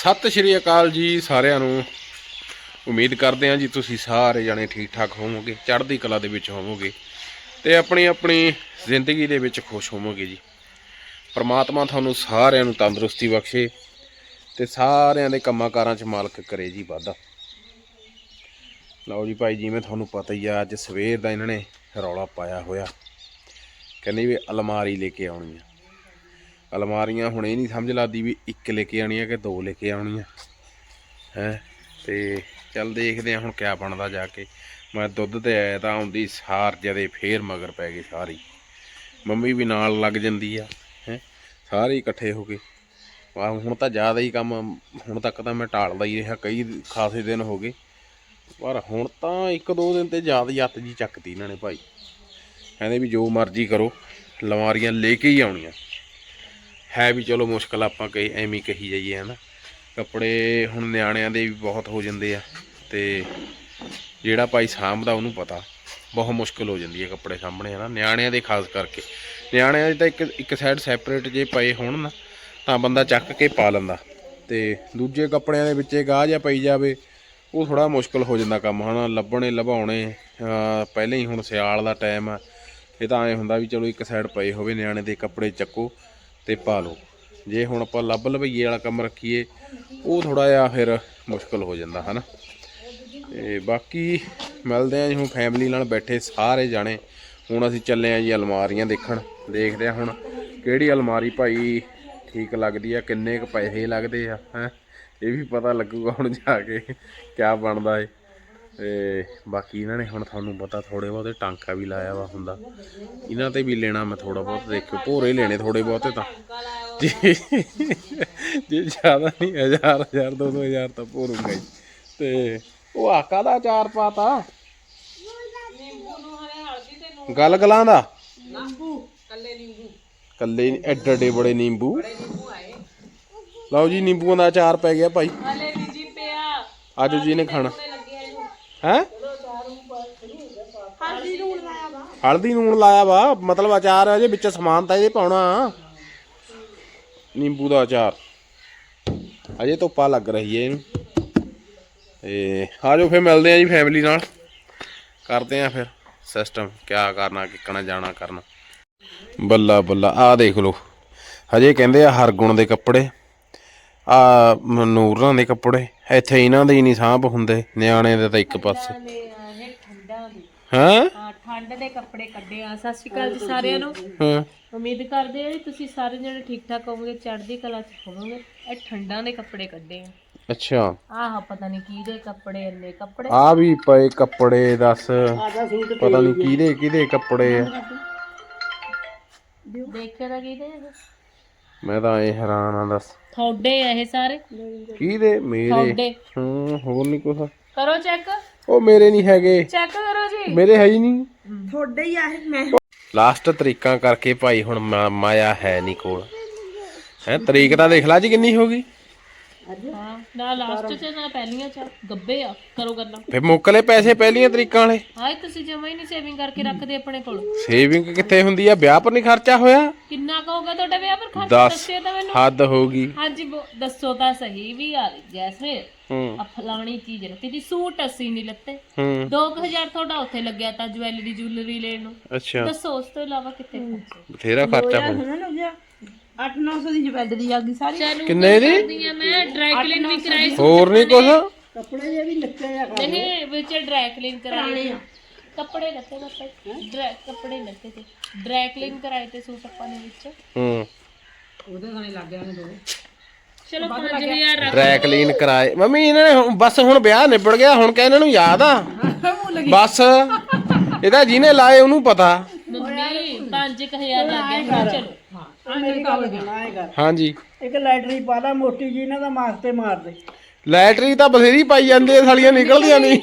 ਸਤਿ ਸ਼੍ਰੀ ਅਕਾਲ ਜੀ ਸਾਰਿਆਂ ਨੂੰ। ਉਮੀਦ ਕਰਦੇ ਹਾਂ ਜੀ ਤੁਸੀਂ ਸਾਰੇ ਜਾਣੇ ਠੀਕ ਠਾਕ ਹੋਵੋਗੇ, ਚੜ੍ਹਦੀ ਕਲਾ ਦੇ ਵਿੱਚ ਹੋਵੋਗੇ ਤੇ ਆਪਣੀ ਆਪਣੀ ਜ਼ਿੰਦਗੀ ਦੇ ਵਿੱਚ ਖੁਸ਼ ਹੋਵੋਗੇ ਜੀ। ਪਰਮਾਤਮਾ ਤੁਹਾਨੂੰ ਸਾਰਿਆਂ ਨੂੰ ਤੰਦਰੁਸਤੀ ਬਖਸ਼ੇ ਤੇ ਸਾਰਿਆਂ ਦੇ ਕੰਮਾਂ ਕਾਰਾਂ 'ਚ ਮਾਲਕ ਕਰੇ ਜੀ ਵਾਧਾ। ਲਓ ਜੀ ਭਾਈ, ਜਿਵੇਂ ਤੁਹਾਨੂੰ ਪਤਾ ਹੀ ਆ, ਅੱਜ ਸਵੇਰ ਦਾ ਇਹਨਾਂ ਨੇ ਰੌਲਾ ਪਾਇਆ ਹੋਇਆ। ਕਹਿੰਦੇ ਵੀ ਅਲਮਾਰੀ ਲੈ ਕੇ ਆਉਣੀ ਆ। ਅਲਮਾਰੀਆਂ ਹੁਣ ਇਹ ਨਹੀਂ ਸਮਝ ਲੱਗਦੀ ਵੀ ਇੱਕ ਲੈ ਕੇ ਆਉਣੀ ਆ ਕਿ ਦੋ ਲੈ ਕੇ ਆਉਣੀਆਂ ਹੈ? ਤੇ ਚੱਲ ਦੇਖਦੇ ਆ ਹੁਣ ਕਿਆ ਬਣਦਾ ਜਾ ਕੇ। ਮੈਂ ਦੁੱਧ ਤੇ ਆਇਆ ਤਾਂ ਆਉਂਦੀ ਸਾਰ ਜਦੇ ਫੇਰ ਮਗਰ ਪੈ ਗਈ ਸਾਰੀ। ਮੰਮੀ ਵੀ ਨਾਲ ਲੱਗ ਜਾਂਦੀ ਆ। ਹੈ? ਸਾਰੇ ਇਕੱਠੇ ਹੋ ਕੇ। ਆਹ ਹੁਣ ਤਾਂ ਜ਼ਿਆਦਾ ਹੀ ਕੰਮ, ਹੁਣ ਤੱਕ ਤਾਂ ਮੈਂ ਟਾਲਦਾ ਹੀ ਰਿਹਾ, ਕਈ ਖਾਸੇ ਦਿਨ ਹੋ ਗਏ। ਪਰ ਹੁਣ ਤਾਂ ਇੱਕ ਦੋ ਦਿਨ ਤੇ ਜ਼ਿਆਦਾ ਹੀ ਅੱਤ ਜੀ ਚੱਕਤੀ ਇਹਨਾਂ ਨੇ ਭਾਈ। ਕਹਿੰਦੇ ਵੀ ਜੋ ਮਰਜ਼ੀ ਕਰੋ ਲਵਾਰੀਆਂ ਲੈ ਕੇ ਹੀ ਆਉਣੀਆਂ। ਹੈ ਵੀ ਚਲੋ ਮੁਸ਼ਕਲ ਆਪਾਂ ਕਹੀ ਐਵੇਂ ਕਹੀ ਜਾਈਏ, ਹਨਾ। ਕੱਪੜੇ ਹੁਣ ਨਿਆਣਿਆਂ ਦੇ ਵੀ ਬਹੁਤ ਹੋ ਜਾਂਦੇ ਆ ਤੇ ਜਿਹੜਾ ਭਾਈ ਸਾਂਭਦਾ ਉਹਨੂੰ ਪਤਾ, ਬਹੁਤ ਮੁਸ਼ਕਲ ਹੋ ਜਾਂਦੀ ਹੈ ਕੱਪੜੇ ਸਾਂਭਣੇ, ਹਨਾ। ਨਿਆਣਿਆਂ ਦੇ ਖਾਸ ਕਰਕੇ। ਨਿਆਣਿਆਂ ਦੇ ਤਾਂ ਇੱਕ ਇੱਕ ਸਾਈਡ ਸੈਪਰੇਟ ਜੇ ਪਏ ਹੋਣ ਨਾ, ਤਾਂ ਬੰਦਾ ਚੱਕ ਕੇ ਪਾ ਲੈਂਦਾ। ਤੇ ਦੂਜੇ ਕੱਪੜਿਆਂ ਦੇ ਵਿੱਚੇ ਗਾਹ ਜਾਂ ਪਈ ਜਾਵੇ, ਉਹ ਥੋੜਾ ਮੁਸ਼ਕਲ ਹੋ ਜਾਂਦਾ ਕੰਮ, ਹਨਾ। ਲੱਭਣੇ, ਲਭਾਉਣੇ, ਅਹ ਪਹਿਲਾਂ ਹੀ ਹੁਣ ਸਿਆਲ ਦਾ ਟਾਈਮ ਆ, ਇਹ ਤਾਂ ਐ ਹੁੰਦਾ ਵੀ ਚਲੋ ਇੱਕ ਸਾਈਡ ਪਏ ਹੋਵੇ, ਨਿਆਣੇ ਦੇ ਕੱਪੜੇ ਚੱਕੋ। ਤੇ ਪਾ ਲਓ ਜੇ ਹੁਣ ਆਪਾਂ ਲੱਭ ਲਵਈਏ ਵਾਲਾ ਕੰਮ ਰੱਖੀਏ, ਉਹ ਥੋੜਾ ਜਿਹਾ ਫਿਰ ਮੁਸ਼ਕਲ ਹੋ ਜਾਂਦਾ, ਹਨਾ? ਤੇ ਬਾਕੀ ਮਿਲਦੇ ਆ ਜੀ ਹੁਣ ਫੈਮਿਲੀ ਨਾਲ ਬੈਠੇ ਸਾਰੇ ਜਾਣੇ। ਹੁਣ ਅਸੀਂ ਚੱਲੇ ਆ ਜੀ ਅਲਮਾਰੀਆਂ ਦੇਖਣ। ਦੇਖਦੇ ਆ ਹੁਣ ਕਿਹੜੀ ਅਲਮਾਰੀ ਭਾਈ ਠੀਕ ਲੱਗਦੀ ਆ, ਕਿੰਨੇ ਕੁ ਪੈਸੇ ਲੱਗਦੇ ਆ, ਹੈ? ਇਹ ਵੀ ਪਤਾ ਲੱਗੂਗਾ ਹੁਣ ਜਾ ਕੇ ਕਿਆ ਬਣਦਾ ਏ। ਤੇ ਬਾਕੀ ਇਹਨਾਂ ਨੇ ਹੁਣ ਤੁਹਾਨੂੰ ਪਤਾ ਥੋੜੇ ਬਹੁਤੇ ਟਾਂਕਾ ਵੀ ਲਾਇਆ ਵਾ ਹੁੰਦਾ। ਇਹਨਾਂ ਤੇ ਵੀ ਲੈਣਾ ਮੈਂ ਥੋੜਾ ਬਹੁਤ ਦੇਖਿਓ ਭੋਰੇ ਲੈਣੇ ਥੋੜੇ ਬਹੁਤੇ ਤਾਂ। ਜੇ ਜ਼ਿਆਦਾ ਨਹੀਂ ਹਜ਼ਾਰ ਹਜ਼ਾਰ ਦੋ ਦੋ ਹਜ਼ਾਰ ਤਾਂ ਭੋਰੂੰਗਾ ਹੀ। ਤੇ ਉਹ ਆਕਾ ਦਾ ਚਾਰ ਪਾਤਾ। ਗੱਲ ਗਲਾਂ ਦਾ? ਕੱਲੇ ਹੀ ਐਡੇ ਐਡੇ ਬੜੇ ਨਿੰਬੂ। ਲਓ ਜੀ ਨਿੰਬੂਆਂ ਦਾ ਅਚਾਰ ਪੈ ਗਿਆ ਭਾਈ। ਹਲੇ ਵੀ ਜੀ ਪਿਆ। ਆਜੋ ਜੀ ਨੇ ਖਾਣਾ। ਹੈ? ਹਲਦੀ ਨੂਣ ਲਾਇਆ ਵਾ। ਹਲਦੀ ਨੂਣ ਲਾਇਆ ਵਾ ਮਤਲਬ ਅਚਾਰ ਅਜੇ ਵਿੱਚ ਸਮਾਨ ਤਾਂ ਇਹਦੇ ਪਾਉਣਾ। ਨਿੰਬੂ ਦਾ ਅਚਾਰ। ਅਜੇ ਧੁੱਪਾ ਲੱਗ ਰਹੀ ਹੈ ਇਹਨੂੰ ਤੇ ਆਜੋ ਫਿਰ ਮਿਲਦੇ ਆ ਜੀ ਫੈਮਿਲੀ ਨਾਲ। ਕਰਦੇ ਆ ਫਿਰ ਸਿਸਟਮ ਕਿਆ ਕਰਨਾ ਕਿੱਕਣਾ ਜਾਣਾ ਕਰਨਾ। ਬੱਲਾ ਬੱਲਾ ਆ ਦੇਖ ਲਓ। ਹਜੇ ਕਹਿੰਦੇ ਆ ਹਰਗੁਣ ਦੇ ਕੱਪੜੇ। ਆ ਨੂਰਾਂ ਦੇ ਕੱਪੜੇ। ਇੱਥੇ ਇਹਨਾਂ ਦੇ ਹੀ ਨਹੀਂ ਸਾਂਭ ਹੁੰਦੇ ਨਿਆਣੇ ਦੇ ਤਾਂ ਇੱਕ ਪਾਸੇ। ਠੰਡਾ ਦੀ। ਹੈਂ? ਹਾਂ ਠੰਡ ਦੇ ਕੱਪੜੇ ਕੱਢੇ ਆ। ਸਤਿ ਸ਼੍ਰੀ ਅਕਾਲ ਜੀ ਸਾਰਿਆਂ ਨੂੰ। ਹਾਂ। ਉਮੀਦ ਕਰਦੇ ਆ ਜੀ ਤੁਸੀਂ ਸਾਰੇ ਜਣੇ ਠੀਕ ਠਾਕ ਹੋਵੋਗੇ ਚੜ੍ਹਦੀ ਕਲਾ ਚ ਹੋਵੋਗੇ। ਇਹ ਠੰਡਾਂ ਦੇ ਕੱਪੜੇ ਕੱਢੇ ਆ। ਅੱਛਾ। ਆਹ ਪਤਾ ਨਹੀਂ ਕਿਹਦੇ ਕੱਪੜੇ ਇੰਨੇ ਕੱਪੜੇ। ਆ ਵੀ ਪਏ ਕੱਪੜੇ ਦੱਸ। ਪਤਾ ਨਹੀਂ ਕਿਹਦੇ ਕਿਹਦੇ ਕੱਪੜੇ ਆ। ਦੇਖਿਆ ਤਾਂ ਕਿਹਦੇ ਆ? ਮੈਂ ਤਾਂ ਇਹ ਹੈਰਾਨ ਆ ਦੱਸ। ਤੁਹਾਡੇ ਆ ਇਹ ਸਾਰੇ? ਕਿਹਦੇ? ਮੇਰੇ? ਤੁਹਾਡੇ। ਹੂੰ ਹੋਰ ਨਹੀਂ ਕੁਛ। ਕਰੋ ਚੈੱਕ ਉਹ ਮੇਰੇ ਨਹੀਂ ਹੈਗੇ। ਚੈੱਕ ਕਰੋ ਜੀ। ਮੇਰੇ ਹੈ ਹੀ ਨਹੀਂ ਤੁਹਾਡੇ ਹੀ ਆ ਇਹ ਮੈਂ। ਲਾਸਟ ਤਰੀਕਾਂ ਕਰਕੇ ਭਾਈ ਹੁਣ ਮਾ- ਮਾਇਆ ਹੈ ਨਹੀਂ ਕੋਲ। ਹੈ ਤਰੀਕ ਤਾਂ ਦੇਖ ਲਾ ਜੀ ਕਿੰਨੀ ਹੋ ਗਈ। ਹਾਂ ਨਾ ਲਾਸਟ ਚ ਨਾ ਪਹਿਲੀਆਂ ਚ ਗੱਬੇ ਆ ਕਰੋ ਗੱਲਾਂ। ਫੇ ਮੁੱਕਲੇ ਪੈਸੇ ਪਹਿਲੀਆਂ ਤਰੀਕਾਂ ਵਾਲੇ। ਹਾਏ ਤੁਸੀਂ ਜਮਾ ਹੀ ਨਹੀਂ ਸੇਵਿੰਗ ਕਰਕੇ ਰੱਖਦੇ ਆਪਣੇ ਕੋਲ। ਸੇਵਿੰਗ ਕਿੱਥੇ ਹੁੰਦੀ ਆ? ਵਿਆਹ ਪਰ ਨਹੀਂ ਖਰਚਾ ਹੋਇਆ? ਕਿੰਨਾ ਕਹੋਗਾ ਤੁਹਾਡਾ ਵਿਆਹ ਪਰ ਖਰਚਾ? ਦੱਸ ਦੱਸਿਓ ਤਾਂ ਮੈਨੂੰ। ਹੱਦ ਹੋ ਗਈ। ਹਾਂਜੀ ਬੋ- ਦੱਸੋ ਤਾਂ ਸਹੀ ਵੀ ਆ ਜੈਸਮੀਨ ਹੂੰ ਆ ਫਲਾਣੀ ਚੀਜ਼ ਲੱਤੀ ਦੀ ਸੂਟ ਅਸੀਂ ਨਹੀਂ ਲੱਤੇ। ਹੂੰ। 2000 ਤੁਹਾਡਾ ਉੱਥੇ ਲੱਗਿਆ ਤਾਂ ਜਵੈਲਰੀ ਜੁਐਲਰੀ ਲੈਣ ਨੂੰ। ਅੱਛਾ। ਦੱਸੋ ਉਸ ਤੋਂ ਇਲਾਵਾ ਕਿੱਥੇ ਖਰਚੇ? ਬਥੇਰਾ ਖਰਚਾ ਹੋ 8-900 ਦੀ ਜਵੈਲਰੀ ਆ ਗਈ ਸਾਰੀ। ਚਲੋ ਕਿੰਨੇ ਦੀ? ਮੈਂ ਡਰਾਈ ਕਲੀਨ ਵੀ ਕਰਾਈ ਹੋਰ ਨਹੀਂ ਕੁਛ? ਕੱਪੜੇ ਜੇ ਵੀ ਲੱਤੇ ਆ ਨਹੀਂ ਵਿੱਚ ਡਰਾਈ ਕਲੀਨ ਕਰਾਏ ਕੱਪੜੇ ਲੱਤੇ ਕੱਪੜੇ ਡਰਾਈ ਕੱਪੜੇ ਲੱਤੇ ਤੇ ਡਰਾਈ ਕਲੀਨ ਕਰਾਏ ਤੇ ਸੂਟ ਆਪਾਂ ਨੇ ਵਿੱਚ। ਹੂੰ। ਉਹਦੇ ਗਾਣੇ ਲੱਗ ਗਏ ਨੇ ਦੋ ਚਲੋ 5000 ਰੱਖ ਡਰਾਈ ਕਲੀਨ ਕਰਾਏ। ਮੰਮੀ ਇਹਨਾਂ ਨੇ ਹੁਣ- ਬਸ ਹੁਣ ਵਿਆਹ ਨਿਬੜ ਗਿਆ ਹੁਣ ਕਹ ਇਹਨਾਂ ਨੂੰ ਯਾਦ ਆ। ਬਸ। ਇਹਦਾ ਜਿਹਨੇ ਲਾਏ ਉਹਨੂੰ ਪਤਾ। ਮੰਮੀ 5000 ਲੱਗ ਗਿਆ। ਚਲੋ। ਮੇਰੇ ਹਾਂਜੀ। ਇੱਕ ਲੈਟਰੀ ਪਾ ਲਾ ਮੋਟੀ ਜੀ ਇਹਨਾਂ ਦਾ ਮਾਸ ਤੇ ਮਾਰ ਦੇ। ਲੈਟਰੀ ਤਾਂ ਬਥੇਰੀ ਪਾਈ ਜਾਂਦੇ ਆ, ਸਾਲੀਆਂ ਨਿਕਲਦੀਆਂ ਨਹੀਂ।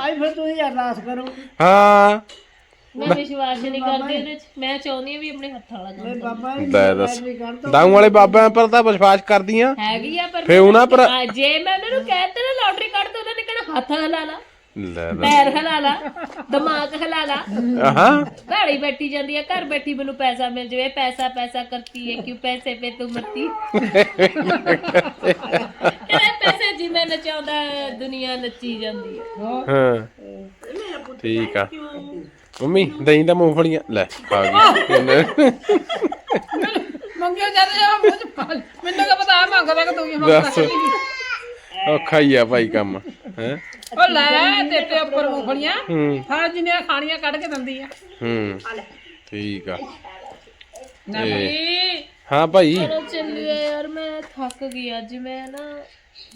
ਆਈ ਫਿਰ ਤੁਸੀਂ ਅਰਦਾਸ ਕਰੋ। ਹਾਂ। ਮੈਂ ਵਿਸ਼ਵਾਸ ਨਹੀਂ ਕਰਦੀ ਇਹਦੇ ਚ। ਮੈਂ ਚਾਹੁੰਦੀ ਹਾਂ ਵੀ ਆਪਣੇ ਹੱਥਾਂ ਵਾਲਾ ਕੰਮ ਬਾਬਾ ਜੀ ਲੈ ਦੱਸ। ਲੈਟਰੀ ਕਰ ਦੋ। ਦਾਊ ਵਾਲੇ ਬਾਬਿਆਂ ਪਰ ਤਾਂ ਵਿਸ਼ਵਾਸ ਕਰਦੀਆਂ। ਹੈਗੀ ਆ ਪਰ ਫੇ ਉਹਨਾਂ ਪਰ ਆ, ਜੇ ਮੈਂ ਉਹਨਾਂ ਨੂੰ ਕਹਿ ਤਾ ਨਾ ਲਾਟਰੀ ਕੱਢ ਦੋ ਉਹਨਾਂ ਨੇ ਕਹਿਣਾ ਹੱਥ ਲਾ ਲਾ। ਲੈ ਪੈਰ ਹਿਲਾ ਲਾ ਦਿਮਾਗ ਹਿਲਾ ਲਾ। ਆਹਾਂ। ਘੜੀ ਬੈਠੀ ਜਾਂਦੀ ਹੈ ਘਰ ਬੈਠੀ ਮੈਨੂੰ ਪੈਸਾ ਮਿਲ ਜਾਵੇ ਪੈਸਾ ਪੈਸਾ ਕਰਤੀ ਹੈ ਕਿਉਂ ਪੈਸੇ ਪੇ ਤੂੰ ਮਰਤੀ? ਇਹ ਪੈਸੇ ਜਿਵੇਂ ਨਚਾਉਂਦਾ ਹੈ, ਦੁਨੀਆ ਨੱਚੀ ਜਾਂਦੀ ਹੈ ਹਾਂ। ਠੀਕ ਆ। ਮੰਮੀ ਦਹੀਂ ਦਾ ਮੂੰਗਫਲੀਆਂ ਲੈ ਖਾ ਗਈ। ਮੰਗਿਓ ਜਦ ਜਾ ਮੂੰਹ ਚ ਪਾ। ਮੈਨੂੰ ਕੀ ਪਤਾ ਮੰਗਦਾ ਕਿ ਤੂੰ ਹੀ ਦੱਸ। ਔਖਾ ਹੀ ਆ ਭਾਈ ਕੰਮ ਹੈ? ਲੈ ਤੇ ਤੇ ਉੱਪਰ ਮੂੰਗਫਲੀਆਂ। ਹੂੰ। ਹਾਂ ਜਿੰਨੀਆਂ ਖਾਣੀਆਂ ਕੱਢ ਕੇ ਦਿੰਦੀ ਆ। ਹੂੰ। ਠੀਕ ਆ। ਨਹੀਂ ਹਾਂ ਭਾਈ। ਚਲੋ ਚੱਲੀਏ ਯਾਰ ਮੈਂ ਥੱਕ ਗਈ ਅੱਜ। ਮੈਂ ਨਾ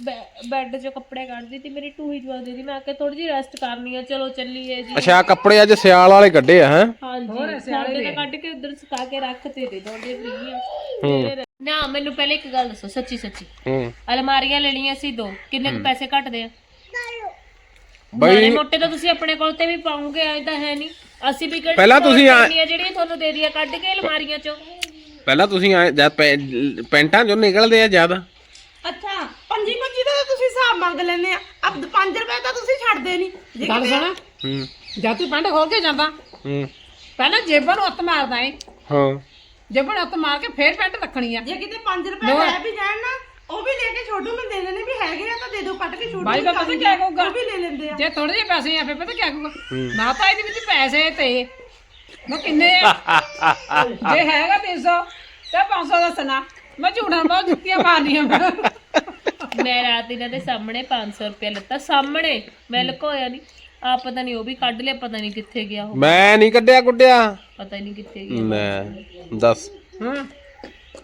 ਬੈ- ਬੈੱਡ 'ਚੋਂ ਕੱਪੜੇ ਕੱਢਦੀ ਤੇ ਮੇਰੀ ਟੂਹੀ ਜਵਾ ਦੀ। ਮੈਂ ਕਿ ਥੋੜੀ ਜਿਹੀ ਰੈਸਟ ਕਰਨੀ ਆ। ਚਲੋ ਚੱਲੀਏ ਜੀ। ਅੱਛਾ ਆਹ ਕੱਪੜੇ ਅੱਜ ਸਿਆਲ ਵਾਲੇ ਕੱਢੇ ਆ ਹੈ? ਹਾਂਜੀ ਸਾਡੇ ਤਾਂ ਕੱਢ ਕੇ ਉਧਰ ਸੁਕਾ ਕੇ ਰੱਖਤੇ ਤੇ ਫ੍ਰੀ ਆ। ਨਾ ਮੈਨੂੰ ਪਹਿਲੇ ਇੱਕ ਗੱਲ ਦੱਸੋ ਸੱਚੀ ਸੱਚੀ ਹੂੰ। ਅਲਮਾਰੀਆਂ ਲੈਣੀਆਂ ਸੀ ਦੋ। ਕਿੰਨੇ ਕੁ ਪੈਸੇ ਘਟਦੇ ਆ? ਬਈ ਮੋਟੇ ਤਾਂ ਤੁਸੀਂ ਆਪਣੇ ਕੋਲ ਤੇ ਵੀ ਪਾਉਂਗੇ ਐ ਤਾਂ ਹੈ ਨਹੀਂ। ਅਸੀਂ ਵੀ ਕਿਹੜੀ ਪਹਿਲਾਂ ਤੁਸੀਂ ਆ- ਜਿਹੜੀਆਂ ਤੁਹਾਨੂੰ ਦੇ ਦੀਆਂ ਕੱਢ ਕੇ ਅਲਮਾਰੀਆਂ 'ਚੋਂ। ਪਹਿਲਾਂ ਤੁਸੀਂ ਆਏ ਜਦ ਪੈ- ਪੈਂਟਾਂ ਚੋਂ ਨਿਕਲਦੇ ਆ ਜ਼ਿਆਦਾ। ਅੱਛਾ ਪੰਜੀ ਪੰਜੀ ਦਾ ਤਾਂ ਤੁਸੀਂ ਹਿਸਾਬ ਮੰਗ ਲੈਂਦੇ ਆ। ਅਬ 5 ਰੁਪਏ ਤਾਂ ਤੁਸੀਂ ਛੱਡਦੇ ਨਹੀਂ। ਜੇ ਗੱਲ ਸੁਣ। ਹੂੰ। ਜਦ ਤੂੰ ਪੈਂਟ ਖੋਲ ਕੇ ਜਾਂਦਾ। ਹੂੰ। ਪਹਿਲਾਂ ਜੇਬਾਂ ਨੂੰ ਹੱਥ ਮਾਰਦਾ ਏ। ਹਾਂ। ਜੇਬਾਂ ਨੂੰ ਹੱਥ ਮਾਰ ਕੇ ਫੇਰ ਪੈਂਟ ਰੱਖਣੀ ਆ। ਜੇ ਕਿਤੇ 5 ਰੁਪਏ ਲੈ ਵੀ ਜਾਣ ਨਾ ਉਹ ਵੀ ਲੈ ਕੇ ਛੋਟੂ ਨੂੰ ਦੇ ਦੇਣੇ ਵੀ ਹੈਗੇ ਆ ਤਾਂ ਦੇ ਦਿਓ ਕੱਟ ਕੇ ਛੋਟੂ ਬਾਈ ਨੂੰ ਦਾ ਪਤਾ ਖਾਲੀ ਕਿਆ ਕਹੂਗਾ? ਉਹ ਵੀ ਲੈ ਲੈਂਦੇ ਆ। ਜੇ ਥੋੜੇ ਜਿਹੇ ਪੈਸੇ ਆ ਫੇਰ ਪਤਾ ਕੀ ਕਹੂਗਾ ਨਾ ਤਾਂ ਇਹਦੇ ਵਿੱਚ ਪੈਸੇ ਤੇ। ਮੈਂ ਕਿੰਨੇ ਆ? ਜੇ ਹੈਗਾ 300 ਤੇ 500 ਦੱਸਣਾ ਮੈਂ ਝੂਠਾਂ ਬਹੁਤ ਜੁੱਤੀਆਂ ਮਾਰਨੀਆਂ ਮੈਂ। ਰਾਤ ਇਹਨਾਂ ਦੇ ਸਾਹਮਣੇ 500 ਰੁਪਏ ਲੱਤਾ ਸਾਹਮਣੇ। ਮੈਂ ਲੁਕੋਇਆ ਨਹੀਂ ਆ ਪਤਾ ਨਹੀਂ ਉਹ ਵੀ ਕੱਢ ਲਿਆ ਪਤਾ ਨਹੀਂ ਕਿੱਥੇ ਗਿਆ ਉਹ। ਮੈਂ ਨਹੀਂ ਕੱਢਿਆ ਕੁੱਡਿਆ ਪਤਾ ਨਹੀਂ ਕਿੱਥੇ ਗਿਆ। ਲੈ ਦੱਸ। ਹਾਂ।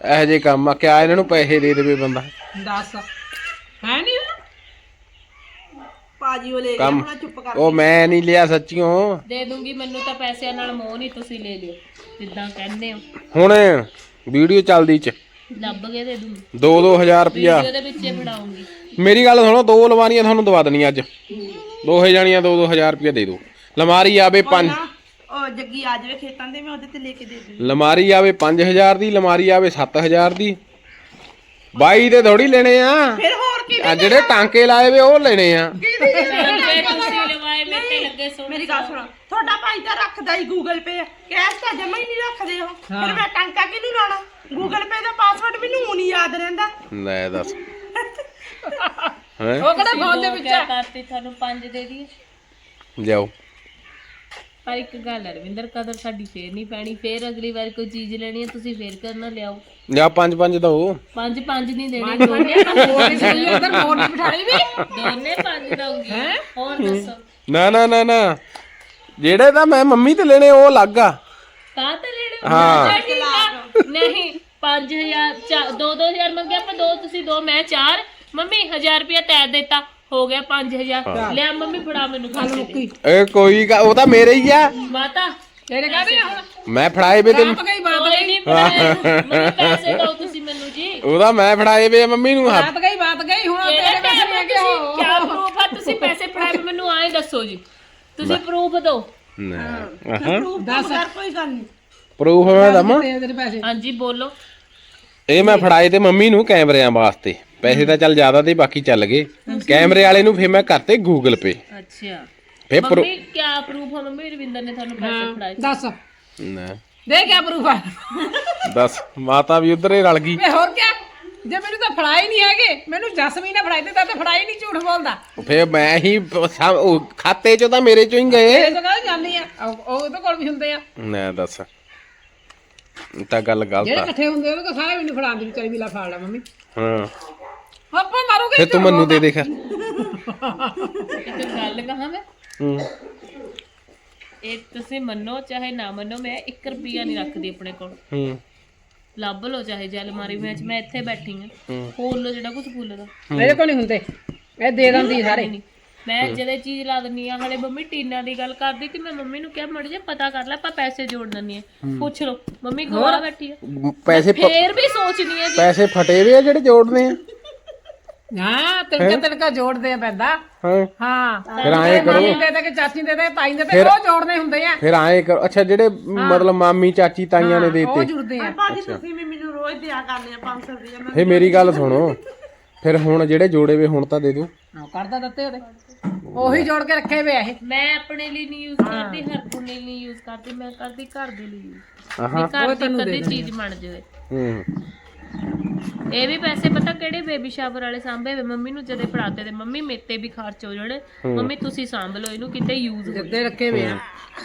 ਇਹੋ ਜੇ ਕੰਮ ਆ ਕਿਆ ਇਹਨਾਂ ਨੂੰ ਪੈਸੇ ਦੇ ਦੇਵੇ ਬੰਦਾ? ਦੱਸ। ਹੈ ਨਹੀਂ ਪਾਜੀ ਉਹ ਲੈ ਗਿਆ ਕੰਮ। ਆਪਣਾ ਚੁੱਪ ਕਰ। ਉਹ ਮੈਂ ਨਹੀਂ ਲਿਆ ਸੱਚੀਓ। ਦੇ ਦੂੰਗੀ ਮੈਨੂੰ ਤਾਂ ਪੈਸਿਆਂ ਨਾਲ ਮੋਹ ਨਹੀਂ ਤੁਸੀਂ ਲੈ ਲਿਓ ਜਿੱਦਾਂ ਕਹਿੰਦੇ ਹੋ। ਹੁਣ ਵੀਡੀਓ ਚੱਲਦੀ ਚ। ਲੱਭ ਕੇ ਦੇ ਦੂੰਗੀ। 2-2000 ਰੁਪਿਆ ਵੀਡੀਓ ਦੇ ਵਿੱਚੇ ਫੜਾਉਂਗੀ। ਮੇਰੀ ਗੱਲ ਸੁਣੋ ਦੋ ਲਵਾਰੀਆਂ ਤੁਹਾਨੂੰ ਦਵਾ ਦੇਣੀਆਂ ਅੱਜ। ਦੋਹੇ ਜਾਣੀਆਂ 2-2000 ਰੁਪਿਆ ਦੇ ਦਿਓ। ਲਮਾਰੀ ਆਵੇ 5 ਨਾ ਉਹ ਜੱਗੀ ਆ ਜਾਵੇ ਖੇਤਾਂ ਦੇ ਮੈਂ ਉਹਦੇ ਤੇ ਲੈ ਕੇ ਦੇ ਦੂੰ ਲਮਾਰੀ ਆਵੇ 5000 ਦੀ ਲਮਾਰੀ ਆਵੇ 7000 ਦੀ। ਬਾਈ ਦੇ ਥੋੜੀ ਲੈਣੇ ਆ। ਫਿਰ ਹੋਰ ਕੀ ਆ ਜਿਹੜੇ ਟਾਂਕੇ ਲਾਏ ਵੇ ਉਹ ਲੈਣੇ ਆ। ਮੇਰੇ ਤੇ ਲੱਗੇ ਸੋਹਣੇ ਮੇਰੀ ਗੱਲ ਸੁਣੋ ਤੁਹਾਡਾ ਭਾਈ ਤਾਂ ਰੱਖਦਾ ਹੀ ਗੂਗਲ ਪੇ ਕੈਸ਼ ਤਾਂ ਜਮਾ ਹੀ ਨਹੀਂ ਰੱਖਦੇ ਉਹ। ਫਿਰ ਮੈਂ ਟਾਂਕਾ ਕਿਹਨੂੰ ਲਾਣਾ ਗੂਗਲ ਪੇ ਦਾ ਪਾਸਵਰਡ ਮੈਨੂੰ ਹੁਣ ਹੀ ਯਾਦ ਰਹਿੰਦਾ। ਲੈ ਦੱਸ। ਹੈ? ਉਹ ਕਿਹੜਾ ਫੋਨ ਦੇ ਵਿੱਚ ਕਿਆ ਕਰਤੀ ਤੁਹਾਨੂੰ ਪੰਜ ਦੇ ਦਈਏ। ਜਾਓ ਪਰ ਇੱਕ ਗੱਲ ਹੈ ਰਵਿੰਦਰ ਕਦਰ ਸਾਡੀ ਫੇਰ ਨਹੀਂ ਪੈਣੀ ਫੇਰ ਅਗਲੀ ਵਾਰ ਕੋਈ ਚੀਜ਼ ਲੈਣੀ ਹੈ ਤੁਸੀਂ ਫੇਰ ਕਰਨਾ ਲਿਆਓ। ਲਿਆ ਪੰਜ ਪੰਜ ਦੋ ਪੰਜ ਪੰਜ ਨਹੀਂ ਦੇਣੇ ਦੋਨੇ ਪੰਜ। ਅੰਦਰ ਮੋਰ ਦੀ ਬਿਠਾਣੀ ਵੀ। ਦੋਨੇ ਪੰਜ ਦਊਂਗੀ ਹੋਰ ਦੱਸੋ। ਨਾ ਨਾ ਨਾ ਨਾ। ਜਿਹੜੇ ਤਾਂ ਮੈਂ ਮੰਮੀ ਤੇ ਲੈਣੇ ਉਹ ਅਲੱਗ ਆ। ਕਾਹ ਤੇ ਲੈਣੇ ਹਾਂ। ਨਹੀਂ 5000 ਦੋ 2000 ਮੰਗਿਆ ਆਪਾਂ ਦੋ ਤੁਸੀਂ ਦੋ ਮੈਂ ਚਾਰ। ਮੰਮੀ 1000 ਰੁਪਇਆ ਤੈ ਦਿੱਤਾ। ਹੋ ਗਿਆ 5000 ਲਿਆ ਮੰਮੀ ਫੜਾ ਮੈਨੂੰ ਖਾਤੇ ਦੇ ਇਹ ਕੋਈ ਗਾ- ਉਹ ਤਾਂ ਮੇਰੇ ਹੀ ਆ। ਮਾਤਾ ਤੇਰੇ ਕਾਹਦੇ ਆ ਹੁਣ? ਮੈਂ ਫੜਾਏ ਵੇ ਤੇ ਆਪ ਗਈ ਬਾਤ ਕੋਈ ਨਹੀਂ ਮੰਮੀ ਪੈਸੇ ਦਿਓ ਤੁਸੀਂ ਮੈਨੂੰ ਜੀ। ਉਹਦਾ ਮੈਂ ਫੜਾਏ ਵੇ ਆ ਮੰਮੀ ਨੂੰ ਹੱਥ। ਬਾਤ ਗਈ ਬਾਤ ਗਈ ਹੁਣ ਕਿਹੜਾ ਤੇਰੇ ਪੈਸੇ ਟਾਈਮ ਲੈ ਕੇ ਤੁਸੀਂ। ਕਿਆ ਪ੍ਰੂਫ ਆ? ਤੁਸੀਂ ਪੈਸੇ ਫੜਾਏ ਮੈਨੂੰ ਆਏ ਦੱਸੋ ਜੀ। ਤੁਸੀਂ ਪ੍ਰੂਫ ਦਿਓ। ਹਾਂ। ਦੱਸ। ਕਰ ਕੋਈ ਗੱਲ ਨਹੀਂ। ਪ੍ਰੂਫ ਮੈਂ ਦਮਾ? ਤੇ ਤੇਰੇ ਪੈਸੇ। ਹਾਂਜੀ ਬੋਲੋ। ਇਹ ਮੈਂ ਫੜਾਏ ਤੇ ਮੰਮੀ ਨੂੰ ਕੈਮਰਿਆਂ ਵਾਸਤੇ। ਪੈਸੇ ਤਾਂ ਚੱਲ ਜ਼ਿਆਦਾ ਤੇ ਬਾਕੀ ਚੱਲ ਗਏ। ਕੈਮਰੇ ਵਾਲੇ ਨੂੰ ਫਿਰ ਮੈਂ ਕਰਤੇ ਗੂਗਲ ਪੇ ਅੱਛਾ। ਫੇ ਪ੍ਰੋ ਮੰਮੀ ਕਿਆ ਪ੍ਰੂਫ ਆ? ਮੰਮੀ ਰਵਿੰਦਰ ਨੇ ਤੁਹਾਨੂੰ ਪੈਸੇ ਫੜਾਏ ਦੱਸ। ਨਾ, ਦੇ ਕਿਆ ਪ੍ਰੂਫ ਆ? ਦੱਸ ਮਾਤਾ ਵੀ ਉਧਰ ਹੀ ਰਲ ਗਈ। ਵੇ ਹੋਰ ਕਿਆ? ਜੇ ਮੈਨੂੰ ਤਾਂ ਫੜਾਈ ਨਹੀਂ ਹੈਗੇ ਮੈਨੂੰ ਜਸਮੀ ਨੇ ਫੜਾਈ ਤੇ ਤਾਂ ਫੜਾਈ ਨਹੀਂ ਝੂਠ ਬੋਲਦਾ। ਫੇ ਮੈਂ ਹੀ ਪ- ਸਭ- ਉਹ ਖਾਤੇ ਚੋਂ ਤਾਂ ਮੇਰੇ ਚੋਂ ਹੀ ਗਏ। ਇਹ ਤਾਂ ਕਹਿੰਦਾ ਜਾਂਦੀ ਆ? ਉਹ ਉਹ ਉਹਦੇ ਕੋਲ ਵੀ ਹੁੰਦੇ ਆ। ਨਾ ਦੱਸ। ਇਹ ਤਾਂ ਗੱਲ ਗਲਤ ਜਿਹੜੇ ਆ ਇਕੱਠੇ ਹੁੰਦੇ ਉਹਨੂੰ ਤਾਂ ਸਾਰੇ ਮੈਨੂੰ ਫੜਾਉਂਦੇ ਵਿਚਾਰੀ ਵੀ ਲਾ ਫੜ ਲੈ ਮੰਮੀ। ਹਾਂ। ਆਪਾਂ ਮਾਰੋਗੇ ਫੇ ਤੂੰ ਮੈਨੂੰ ਦੇ ਦੇਖ। ਇੱਕ ਗੱਲ ਕਹਾਂ ਮੈਂ? ਹੂੰ। ਇਹ ਤੁਸੀਂ ਮੰਨੋ ਚਾਹੇ ਨਾ ਮੰਨੋ ਮੈਂ 1 ਰੁਪਿਆ ਨਹੀਂ ਰੱਖਦੀ ਆਪਣੇ ਕੋਲ। ਹੂੰ। ਲੱਭ ਲਓ ਚਾਹੇ ਜਲ ਮਾਰੀ ਵਿੱਚ ਮੈਂ ਇੱਥੇ ਬੈਠੀ ਹਾਂ ਹੂੰ। ਖੋਲ ਲਓ ਜਿਹੜਾ ਕੁਝ ਫੁੱਲਦਾ ਮੇਰੇ ਕੋਲ ਨਹੀਂ ਹੁੰਦੇ। ਇਹ ਦੇ ਦਿੰਦੀ ਸਾਰੇ। ਮੈਂ ਜਦੋਂ ਚੀਜ਼ ਲਾ ਦਿੰਨੀ ਆ ਹਲੇ ਮੰਮੀ ਟੀਨਾ ਦੀ ਗੱਲ ਕਰਦੀ ਕਿ ਮੈਂ ਮੰਮੀ ਨੂੰ ਕਿਹਾ ਮੜ ਜੇ ਪਤਾ ਕਰ ਲੈ ਆਪਾਂ ਪੈਸੇ ਜੋੜ ਦਿੰਨੀ ਆ। ਪੁੱਛ ਲਓ। ਮੰਮੀ ਗੋਆ ਬੈਠੀ ਆ। ਪੈਸੇ ਫੇਰ ਵੀ ਸੋਚਦੀ ਆ ਪੈਸੇ ਫਟੇ ਵੇ ਆ ਜਿਹੜੇ ਜੋੜਨੇ ਆ। ਹਾਂ ਤਿਲਕਾ ਤਿਲਕਾ ਜੋੜਦੇ ਆ ਪੈਂਦਾ। ਹਾਂ? ਹਾਂ। ਫਿਰ ਐਂ ਕਰੋ। ਮਾਮੀ ਦੇ ਦੇ ਕਿ ਚਾਚੀ ਦੇ ਦੇ ਤਾਈ ਦੇ ਤੇ ਉਹ ਜੋੜਨੇ ਹੁੰਦੇ ਆ। ਫਿਰ ਐਂ ਕਰੋ। ਅੱਛਾ ਜਿਹੜੇ ਮਤਲਬ ਮਾਮੀ ਚਾਚੀ ਤਾਈਆਂ ਨੇ ਉਹ ਦੇਤੇ। ਜੁੜਦੇ ਆ। ਭਾਜੀ ਤੁਸੀਂ ਵੀ ਮੈਨੂੰ ਰੋਜ਼ ਦਿਆ ਕਰਨੇ ਆ 500 ਰੁਪਏ ਮੈਂ ਫੇ ਮੇਰੀ ਗੱਲ ਸੁਣੋ। ਫਿਰ ਹੁਣ ਜਿਹੜੇ ਜੋੜੇ ਵੇ ਹੁਣ ਤਾਂ ਦੇ ਦਿਓ। ਹਾਂ ਕਰਦਾ ਦਿੱਤੇ ਉਹਦੇ। ਉਹੀ ਜੋੜ ਕੇ ਰੱਖੇ ਵੇ ਇਹ। ਮੈਂ ਆਪਣੇ ਲਈ ਨਹੀਂ ਯੂਜ਼ ਕਰਦੀ ਹਰਪੁਨ ਲਈ ਨਹੀਂ ਯੂਜ਼ ਕਰਦੀ ਮੈਂ ਕਰਦੀ ਘਰ ਦੇ ਲਈ use। ਵੀ ਆਹਾਂ ਘਰ ਦੀ ਕਦੇ ਚੀਜ਼ ਬਣ ਜਾਵੇ। ਹੂੰ। ਇਹ ਵੀ ਪੈਸੇ ਪਤਾ ਕਿਹੜੇ ਬੇਬੀ ਸ਼ਾਵਰ ਵਾਲੇ ਸਾਂਭੇ ਵੇ? ਮੰਮੀ ਨੂੰ ਜਦੇ ਫੜਾਤੇ ਤੇ ਮੰਮੀ ਮੇਤੇ ਵੀ ਖਰਚ ਹੋ ਜਾਣੇ। ਮੰਮੀ ਤੁਸੀਂ ਸਾਂਭ ਲਓ ਇਹਨੂੰ ਕਿਤੇ ਯੂਜ਼ ਹੋ ਦਿੱਤੇ ਰੱਖੇ ਵੇ ਆ।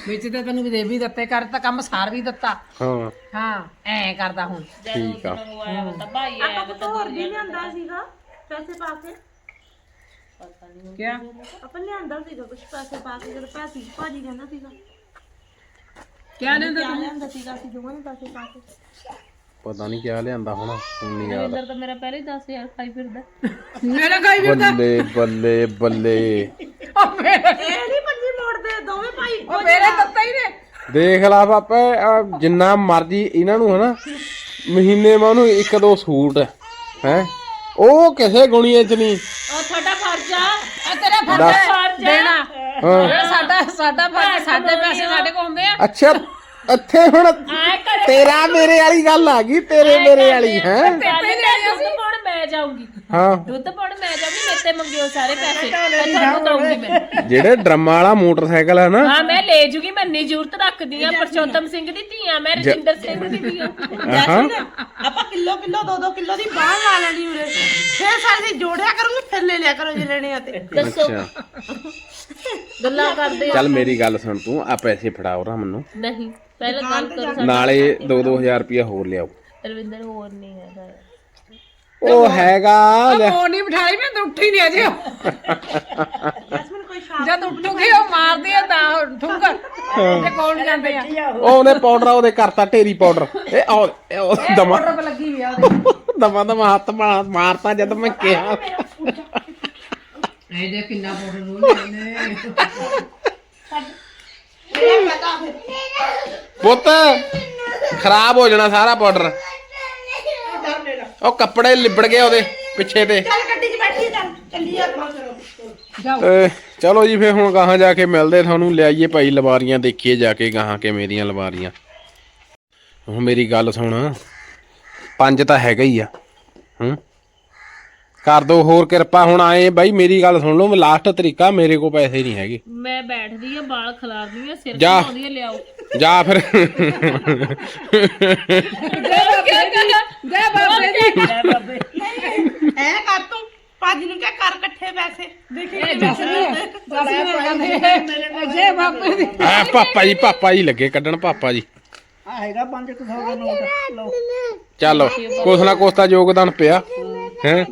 ਵਿੱਚ ਤੇ ਤੈਨੂੰ ਵੀ ਦੇ ਵੀ ਦਿੱਤੇ ਕਰ ਤਾਂ ਕੰਮ ਸਾਰ ਵੀ ਦਿੱਤਾ। ਹਾਂ। ਹਾਂ ਐ ਕਰਦਾ ਹੁਣ। ਠੀਕ ਆ। ਉਹ ਆਇਆ ਵਾ ਤਾਂ ਭਾਈ ਆਇਆ ਵਾ ਤਾਂ ਹੋਰ ਵੀ ਲਿਆਂਦਾ ਸੀਗਾ ਪੈਸੇ ਪਾ ਕੇ। ਕਿਆ? ਆਪਾਂ ਲਿਆਂਦਾ ਸੀਗਾ ਕੁਝ ਪੈਸੇ ਪਾ ਕੇ ਜਦੋਂ ਪੈਸੇ ਭਾਜੀ ਕਹਿੰਦਾ ਸੀਗਾ। ਕਿਆ ਲੈਂਦਾ ਕਿਆ ਲਿਆਂਦਾ ਸੀਗਾ ਅਸੀਂ ਦੋਵਾਂ ਨੇ ਪੈਸੇ ਪਾ ਕੇ। ਪਤਾ ਨਹੀਂ ਕਿਆ ਲਿਆਂਦਾ ਹੋਣਾ ਹੁਣ ਨਹੀਂ ਯਾਦ। ਅੰਦਰ ਤਾਂ ਮੇਰਾ ਪਹਿਲੇ ਹੀ 10000 ਖਾਈ ਫਿਰਦਾ। ਮੇਰਾ ਗਾਈ ਵੀ ਬੱਲੇ ਬੱਲੇ ਬੱਲੇ। ਉਹ ਮੇਰੇ ਇਹ ਨਹੀਂ ਪੰਜੀ ਮੋੜਦੇ ਦੋਵੇਂ ਭਾਈ। ਉਹ ਮੇਰੇ ਦਿੱਤਾ ਹੀ ਨੇ। ਦੇਖ ਲਾ ਪਾਪਾ ਆਹ ਜਿੰਨਾ ਮਰਜ਼ੀ ਇਹਨਾਂ ਨੂੰ ਹਨਾ ਮਹੀਨੇ ਮਾ ਉਹਨੂੰ ਇੱਕ ਦੋ ਸੂਟ ਹੈ ਉਹ ਕਿਸੇ ਗੁਣੀਏ ਚ ਨਹੀਂ। ਉਹ ਤੁਹਾਡਾ ਫਰਜ਼ ਆ। ਆ ਤੇਰਾ ਫਰਜ਼। ਹੈ। ਦੇਣਾ। ਹਾਂ। ਇਹ ਸਾਡਾ ਸਾਡਾ ਫਰਜ਼ ਸਾਡੇ ਪੈਸੇ ਸਾਡੇ ਕੋਲ ਹੁੰਦੇ ਆ। ਅੱਛਾ। ਇੱਥੇ ਹੁਣ ਤੇਰਾ ਮੇਰੇ ਵਾਲੀ ਗੱਲ ਆ ਗਈ ਤੇਰੇ ਮੇਰੇ ਵਾਲੀ ਹੈ। ਦੁੱਧ ਪਾਉਣ ਮੈਂ ਜਾਊਂਗੀ। ਹਾਂ। ਦੁੱਧ ਪਾਉਣ ਮੈਂ ਜਾਊਂਗੀ ਮੇਤੇ ਮੰਗਿਓ ਸਾਰੇ ਪੈਸੇ। ਮੈਂ ਤੁਹਾਨੂੰ ਦਊਂਗੀ ਮੈਂ। ਜਿਹੜੇ ਡਰਮਾਂ ਵਾਲਾ ਮੋਟਰਸਾਈਕਲ ਹੈ ਨਾ। ਹਾਂ ਮੈਂ ਲੈ ਜੂਗੀ ਮੈਂ ਇੰਨੀ ਜ਼ਰੂਰਤ ਰੱਖਦੀ ਆ। ਪਰਸ਼ੋਤਮ ਸਿੰਘ ਦੀ ਧੀਆ ਮੈਂ ਰਜਿੰਦਰ ਸਿੰਘ ਦੀ ਧੀ ਆ। ਹਾਂ। ਆਪਾਂ ਕਿਲੋ ਕਿਲੋ ਦੋ ਦੋ ਕਿਲੋ ਦੀ ਬਾਹ ਲਾ ਲੈਣੀ ਉਰੇ। ਫਿਰ ਸਾਰੇ ਜੋੜਿਆ ਕਰੂੰਗੇ ਫਿਰ ਲੈ ਲਿਆ ਕਰੋ ਜੇ ਲੈਣੇ ਆ ਤੇ। ਦੱਸੋ। ਅੱਛਾ। ਗੱਲਾਂ ਕਰਦੇ ਆ। ਚੱਲ ਮੇਰੀ ਗੱਲ ਸੁਣ ਤੂੰ ਆ ਪੈਸੇ ਫੜਾਓ ਰਾ ਮੈਨੂੰ। ਨਹੀਂ ਪਹਿਲਾਂ ਗੱਲ ਕਰੋ ਸਾਡੇ ਨਾਲੇ 2-2000 ਰੁਪਇਆ ਹੋਰ ਲਿਆਓ। ਰਵਿੰਦਰ ਹੋਰ ਨਹੀਂ ਹੈਗਾ। ਉਹ ਹੈਗਾ ਲੈ- ਉਹ ਨਹੀਂ ਬਿਠਾਈ ਮੈਂ ਤਾਂ ਉੱਠੀ ਨਹੀਂ ਅਜੇ। ਜਦ ਉੱਠੂਗੀ ਉਹ ਮਾਰਦੀ ਆ ਤਾਂ ਉੱਠੂਗਾ। ਤੇ ਕੋਲ ਜਾਂਦੇ ਆ। ਉਹ। ਉਹਨੇ ਪਾਊਡਰ ਉਹਦੇ ਕਰਤਾ ਢੇਰੀ ਪਾਊਡਰ। ਇਹ ਆਹ ਇਹ ਉਹ ਦਮਾ ਮੋਟਰ ਲੱਗੀ ਵੀ ਆ ਉਹਦੇ। ਦਮਾ ਦਮਾ ਹੱਥ ਮਾ- ਮਾਰਤਾ ਜਦ ਮੈਂ ਕਿਹਾ। ਇਹ ਦੇ ਕਿੰਨਾ ਪਾਊਡਰ ਰੋਲ ਨੇ ਪੁੱਤ ਖਰਾਬ ਹੋ ਜਾਣਾ ਸਾਰਾ ਪਾਊਡਰ ਉਹ ਕੱਪੜੇ ਲਿਬੜ ਗਏ ਉਹਦੇ ਪਿੱਛੇ ਤੇ। ਚੱਲ ਗੱਡੀ 'ਚ ਬੈਠੀ ਚੱਲ ਚੱਲੀ ਆਪਾਂ ਚਲੋ ਜਾਓ। ਤੇ ਚਲੋ ਜੀ ਫੇਰ ਹੁਣ ਗਾਹਾਂ ਜਾ ਕੇ ਮਿਲਦੇ ਤੁਹਾਨੂੰ ਲਿਆਈਏ ਭਾਈ ਲਵਾਰੀਆਂ ਦੇਖੀਏ ਜਾ ਕੇ ਗਾਹਾਂ ਕਿਵੇਂ ਦੀਆਂ ਲਵਾਰੀਆਂ। ਹੁਣ ਮੇਰੀ ਗੱਲ ਸੁਣ ਪੰਜ ਤਾਂ ਹੈਗਾ ਹੀ ਆ ਹੂੰ? ਕਰ ਦੋ ਹੋਰ ਕਿਰਪਾ ਹੁਣ ਆਏ ਬਾਈ ਮੇਰੀ ਗੱਲ ਸੁਣ ਲਓ ਲਾਸਟ ਤਰੀਕਾ ਮੇਰੇ ਕੋਲ ਪੈਸੇ ਨਹੀਂ ਹੈਗੇ। ਮੈਂ ਬੈਠਦੀ ਆ ਬਾਲ ਖਿਲਾਰਦੀ ਆ ਸਿਰ ਜਾ। ਘੁਮਾਉਂਦੀ ਆ ਲਿਆਓ। ਜਾਂ ਫਿਰ। ਦੇ ਬਾਬੇ ਦੇ। ਐ ਕਰ ਤੂੰ ਭਾਜੀ ਨੂੰ ਕਹਿ ਕਰ ਇਕੱਠੇ ਪੈਸੇ। ਦੇਖੀ ਜਸਮੀ ਜਸਮੀ ਕਹਿੰਦੇ ਜੇ ਬਾਬੇ ਦੀ। ਆ ਪਾਪਾ ਜੀ ਪਾਪਾ ਜੀ ਲੱਗੇ ਕੱਢਣ ਪਾਪਾ ਜੀ। ਆ ਹੈਗਾ 500 ਦਾ ਨੋਟ। ਲਓ। ਚੱਲ ਕੁਛ ਨਾ ਕੁਛ ਤਾਂ ਯੋਗਦਾਨ ਪਿਆ ਹੈ?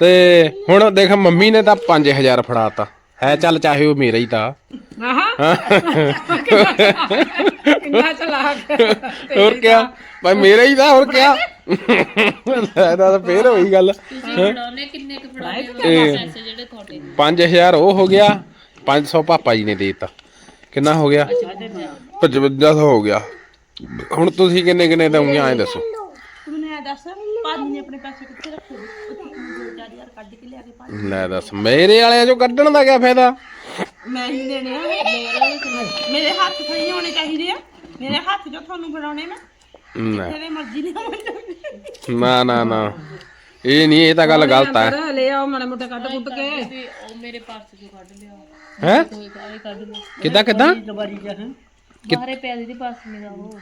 ਤੇ ਹੁਣ ਦੇਖ ਮੰਮੀ ਨੇ ਤਾਂ 5000 ਫੜਾਤਾ। ਹੈ ਚੱਲ ਚਾਹੇ ਉਹ ਮੇਰਾ ਹੀ ਤਾਂ। ਆਹਾ। ਕਿੰਨਾ ਚਲਾਕ। ਹੋਰ ਕਿਆ? ਭਾਈ ਮੇਰਾ ਹੀ ਤਾਂ ਹੋਰ ਕਿਆ? ਇਹਦਾ ਤਾਂ ਫੇਰ ਹੋਈ ਗੱਲ। ਤੁਸੀਂ ਫੜਾਉਨੇ ਕਿੰਨੇ ਕੁ ਫੜਾਉਨੇ ਇਹ- ਪੈਸੇ ਜਿਹੜੇ ਤੁਹਾਡੇ 5000 ਉਹ ਹੋ ਗਿਆ 500 ਪਾਪਾ ਜੀ ਨੇ ਦੇ ਦਿੱਤਾ। ਕਿੰਨਾ ਹੋ ਗਿਆ? 55 ਹੋ ਗਿਆ। ਹੁਣ ਤੁਸੀਂ ਕਿੰਨੇ ਕਿੰਨੇ ਦਉਂਗੇ ਐਂ ਦੱਸੋ। ਤੂੰ ਐ ਦੱਸ ਨੇ ਆਪਣੇ ਪੈਸੇ ਕਿੱਥੇ ਰੱਖੇ ਨੇ? ਉੱਥੇ ਦੋ ਚਾਰ ਹਜ਼ਾਰ ਕੱਢ ਕੇ ਲਿਆ ਕੇ ਭਾਜੀ ਲੈ ਦੱਸ ਮੇਰੇ ਵਾਲਿਆਂ ਚੋਂ ਕੱਢਣ ਦਾ ਕੀ ਫਾਇਦਾ? ਮੈਂ ਹੀ ਦੇਣੇ ਆ ਮੇਰੇ ਹੱਥ ਸਹੀ ਹੋਣੇ ਚਾਹੀਦੇ ਆ। ਮੇਰੇ ਹੱਥ ਜੋ ਤੁਹਾਨੂੰ ਫੜਾਉਣੇ ਮੈਂ। ਲੈ। ਤੇਰੇ ਮਰਜ਼ੀ ਨਹੀਂ ਹੋਣੀ ਨਾ ਨਾ ਨਾ। ਇਹ ਨਹੀਂ ਇਹ ਤਾਂ ਗੱਲ ਗਲਤ ਹੈ ਲੈ ਆਓ ਮਾੜੇ ਮੋਟੇ ਕੱਟ ਕੁੱਟ ਕੇ। ਤੇ ਉਹ ਮੇਰੇ ਪਰਸ ਚੋਂ ਕੱਢ ਲਿਆ ਹੈ? ਕੋਈ ਕਾਲੇ ਕੱਢ ਲਿਆ ਕਿੱਦਾਂ ਕਿੱਦਾਂ? ਦੁਬਾਰੀ ਜਾ ਹੈ ਬਾਹਰੇ ਪਿਆ ਦੀ ਪਰਸ ਮੇਰਾ ਉਹ।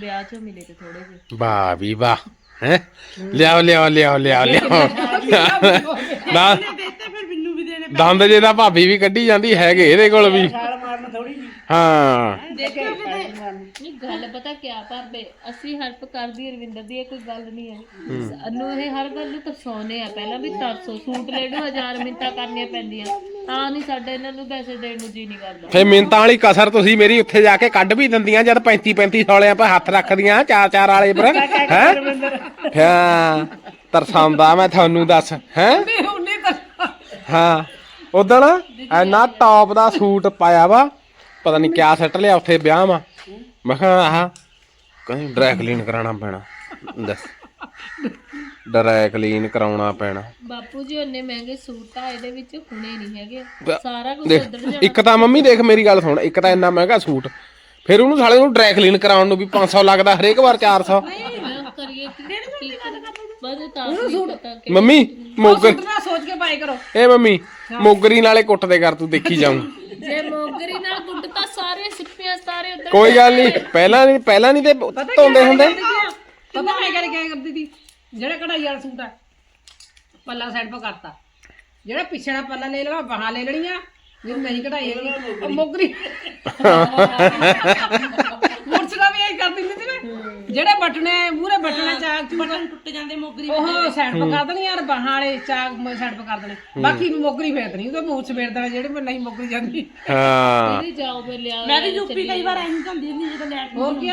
ਵਿਆਹ ਚੋਂ ਮਿਲੇ ਤੇ ਥੋੜੇ ਜਿਹੇ। ਵਾਹ ਵੀ ਵਾਹ। ਹੈ? ਲਿਆਓ ਲਿਆਓ ਲਿਆਓ ਲਿਆਓ ਲਿਆਓ ਨਾ ਦੇਤੇ ਫਿਰ ਮੈਨੂੰ ਵੀ ਦੇਣੇ ਦੰਦ ਜੇ ਤਾਂ ਭਾਬੀ ਵੀ ਕੱਢੀ ਜਾਂਦੀ ਹੈਗੇ ਇਹਦੇ ਕੋਲ ਵੀ। ਛਾਲ ਮਾਰਨ ਥੋੜੀ ਹਾਂ। ਦੇਖਿਓ ਕਿਤੇ ਨਹੀਂ ਗੱਲ ਪਤਾ ਕਿਆ ਭਾਬੇ ਅਸੀਂ ਹੈਲਪ ਕਰਦੀ ਆ ਰਵਿੰਦਰ ਦੀ ਇਹ ਕੋਈ ਗੱਲ ਨਹੀਂ ਹੈ। ਸਾਨੂੰ ਇਹ ਹਰ ਗੱਲ ਨੂੰ ਤਰਸਾਉਨੇ ਆ। ਪਹਿਲਾਂ ਵੀ ਤਰਸੋ ਸੂਟ ਲੈ ਲਓ ਹਜ਼ਾਰ ਮਿੰਟਾਂ ਕਰਨੀਆਂ ਪੈਂਦੀਆਂ। ਤਾਂ ਨਹੀਂ ਸਾਡੇ ਇਹਨਾਂ ਨੂੰ ਪੈਸੇ ਦੇਣ ਨੂੰ ਜੀ ਨਹੀਂ ਕਰਦਾ। ਫੇ ਮਿੰਤਾਂ ਵਾਲੀ ਕਸਰ ਤੁਸੀਂ ਮੇਰੀ ਉੱਥੇ ਜਾ ਕੇ ਕੱਢ ਵੀ ਦਿੰਦੀਆਂ ਜਦ 35 35 ਸੌਲਿਆਂ ਪਰ ਹੱਥ ਰੱਖਦੀਆਂ ਚਾਰ ਚਾਰ ਵਾਲੇ ਪਰ ਹੈ? ਹਾਂ ਤਰਸਾਉਂਦਾ ਮੈਂ ਤੁਹਾਨੂੰ ਦੱਸ ਹੈ? ਹਾਂ ਉਦਣ ਐਨਾ ਟੌਪ ਦਾ ਸੂਟ ਪਾਇਆ ਵਾ ਪਤਾ ਨਹੀਂ ਕਿਆ ਸੱਟ ਲਿਆ ਉੱਥੇ ਵਿਆਹ ਵਾ। ਮੈਂ ਕਿਹਾ ਆਹ ਕਹਿੰਦੀ ਡਰਾਈ ਕਲੀਨ ਕਰਾਉਣਾ ਪੈਣਾ। ਦੱਸ। ਡਰਾਈ ਕਲੀਨ ਕਰਾਉਣਾ ਪੈਣਾ। ਬਾਪੂ ਜੀ ਉਹਨੇ ਮਹਿੰਗੇ ਸੂਟ ਆ ਇਹਦੇ ਵਿੱਚ ਹੁਣੇ ਨਹੀਂ ਹੈਗੇ। ਸਾਰਾ ਕੁਝ ਦੇਖ ਉਧਰ ਜਾਣਾ। ਇੱਕ ਤਾਂ ਮੰਮੀ ਦੇਖ ਮੇਰੀ ਗੱਲ ਸੁਣ ਇੱਕ ਤਾਂ ਇੰਨਾ ਮਹਿੰਗਾ ਸੂਟ। ਫਿਰ ਉਹਨੂੰ ਸਾਲੇ ਨੂੰ ਡਰਾਈ ਕਲੀਨ ਕਰਾਉਣ ਨੂੰ ਵੀ 500 ਲੱਗਦਾ ਹਰੇਕ ਵਾਰ 400 ਮੈਂ ਕਰੀਏ ਕੀ ਬਸ ਤਾਂ ਮੰਮੀ ਮੋਗਰ ਸੁਣਨਾ ਸੋਚ ਕੇ ਪਾਈ ਆਏ ਕਰੋ। ਏ ਮੰਮੀ ਮੋਗਰੀ ਨਾਲੇ ਕੁੱਟਦੇ ਕਰ ਤੂੰ ਦੇਖੀ ਜਾਊਂ। ਜੇ ਮੋਗਰੀ ਨਾਲ ਗੁੱਟ ਤਾਂ ਸਾਰੇ ਸਿੱਪੀਆਂ ਸਾਰੇ ਉਧਰ ਕੋਈ ਗੱਲ ਨਹੀਂ ਪਹਿਲਾਂ ਨਹੀਂ ਪਹਿਲਾਂ ਨਹੀਂ ਤੇ ਧੋਂਦੇ ਹੁੰਦੇ? ਪਤਾ ਮੈਂ ਕਰ ਕਿਆ ਕਰਦੀ ਸੀ? ਜਿਹੜਾ ਕਢਾਈ ਵਾਲਾ ਸੂਟ ਹੈ ਪੱਲਾ ਸਾਈਡ 'ਤੇ ਕਰਤਾ। ਜਿਹੜਾ ਪਿਛੜਾ ਪੱਲਾ ਲੈ ਲੈਣਾ ਬਾਹਾਂ ਲੈ ਲੈਣੀਆਂ। ਜੇ ਨਹੀਂ ਕਢਾਈ ਹੈਗੀ। ਉਹ ਮੋਗਰੀ ਮੁਰਸਲਾ ਵੀ ਇਹ ਕਰ ਦਿੰਦੀ ਸੀ ਨਾ ਜਿਹੜੇ ਬਟਨੇ ਮੂਰੇ ਬਟਨੇ ਚਾਕ ਬਟਨ ਟੁੱਟ ਜਾਂਦੇ ਮੋਗਰੀ ਉਹ ਸਾਈਡ 'ਤੇ ਕਰ ਦੇਣੀ ਯਾਰ ਬਾਹਾਂ ਵਾਲੇ ਚਾਕ ਸਾਈਡ 'ਤੇ ਕਰ ਦੇਣੇ। ਬਾਕੀ ਮੋਗਰੀ ਫੇਰ ਦੇਣੀ ਉਹਦੇ ਮੂੰਹ 'ਚ ਫੇਰ ਦੇਣਾ ਜਿਹੜੇ ਮੈਂ ਨਹੀਂ ਮੋਗਰੀ ਜਾਂਦੀ। ਹਾਂ। ਇਹਦੀ ਜਾਓ ਫਿਰ ਲਿਆ ਮੈਂ ਵੀ ਯੂਪੀ ਕਈ ਵਾਰ ਐਂ ਜਾਂਦੀ ਹੁੰਦੀ ਜਦੋਂ ਲੈਟ ਹੋਰ ਕੀ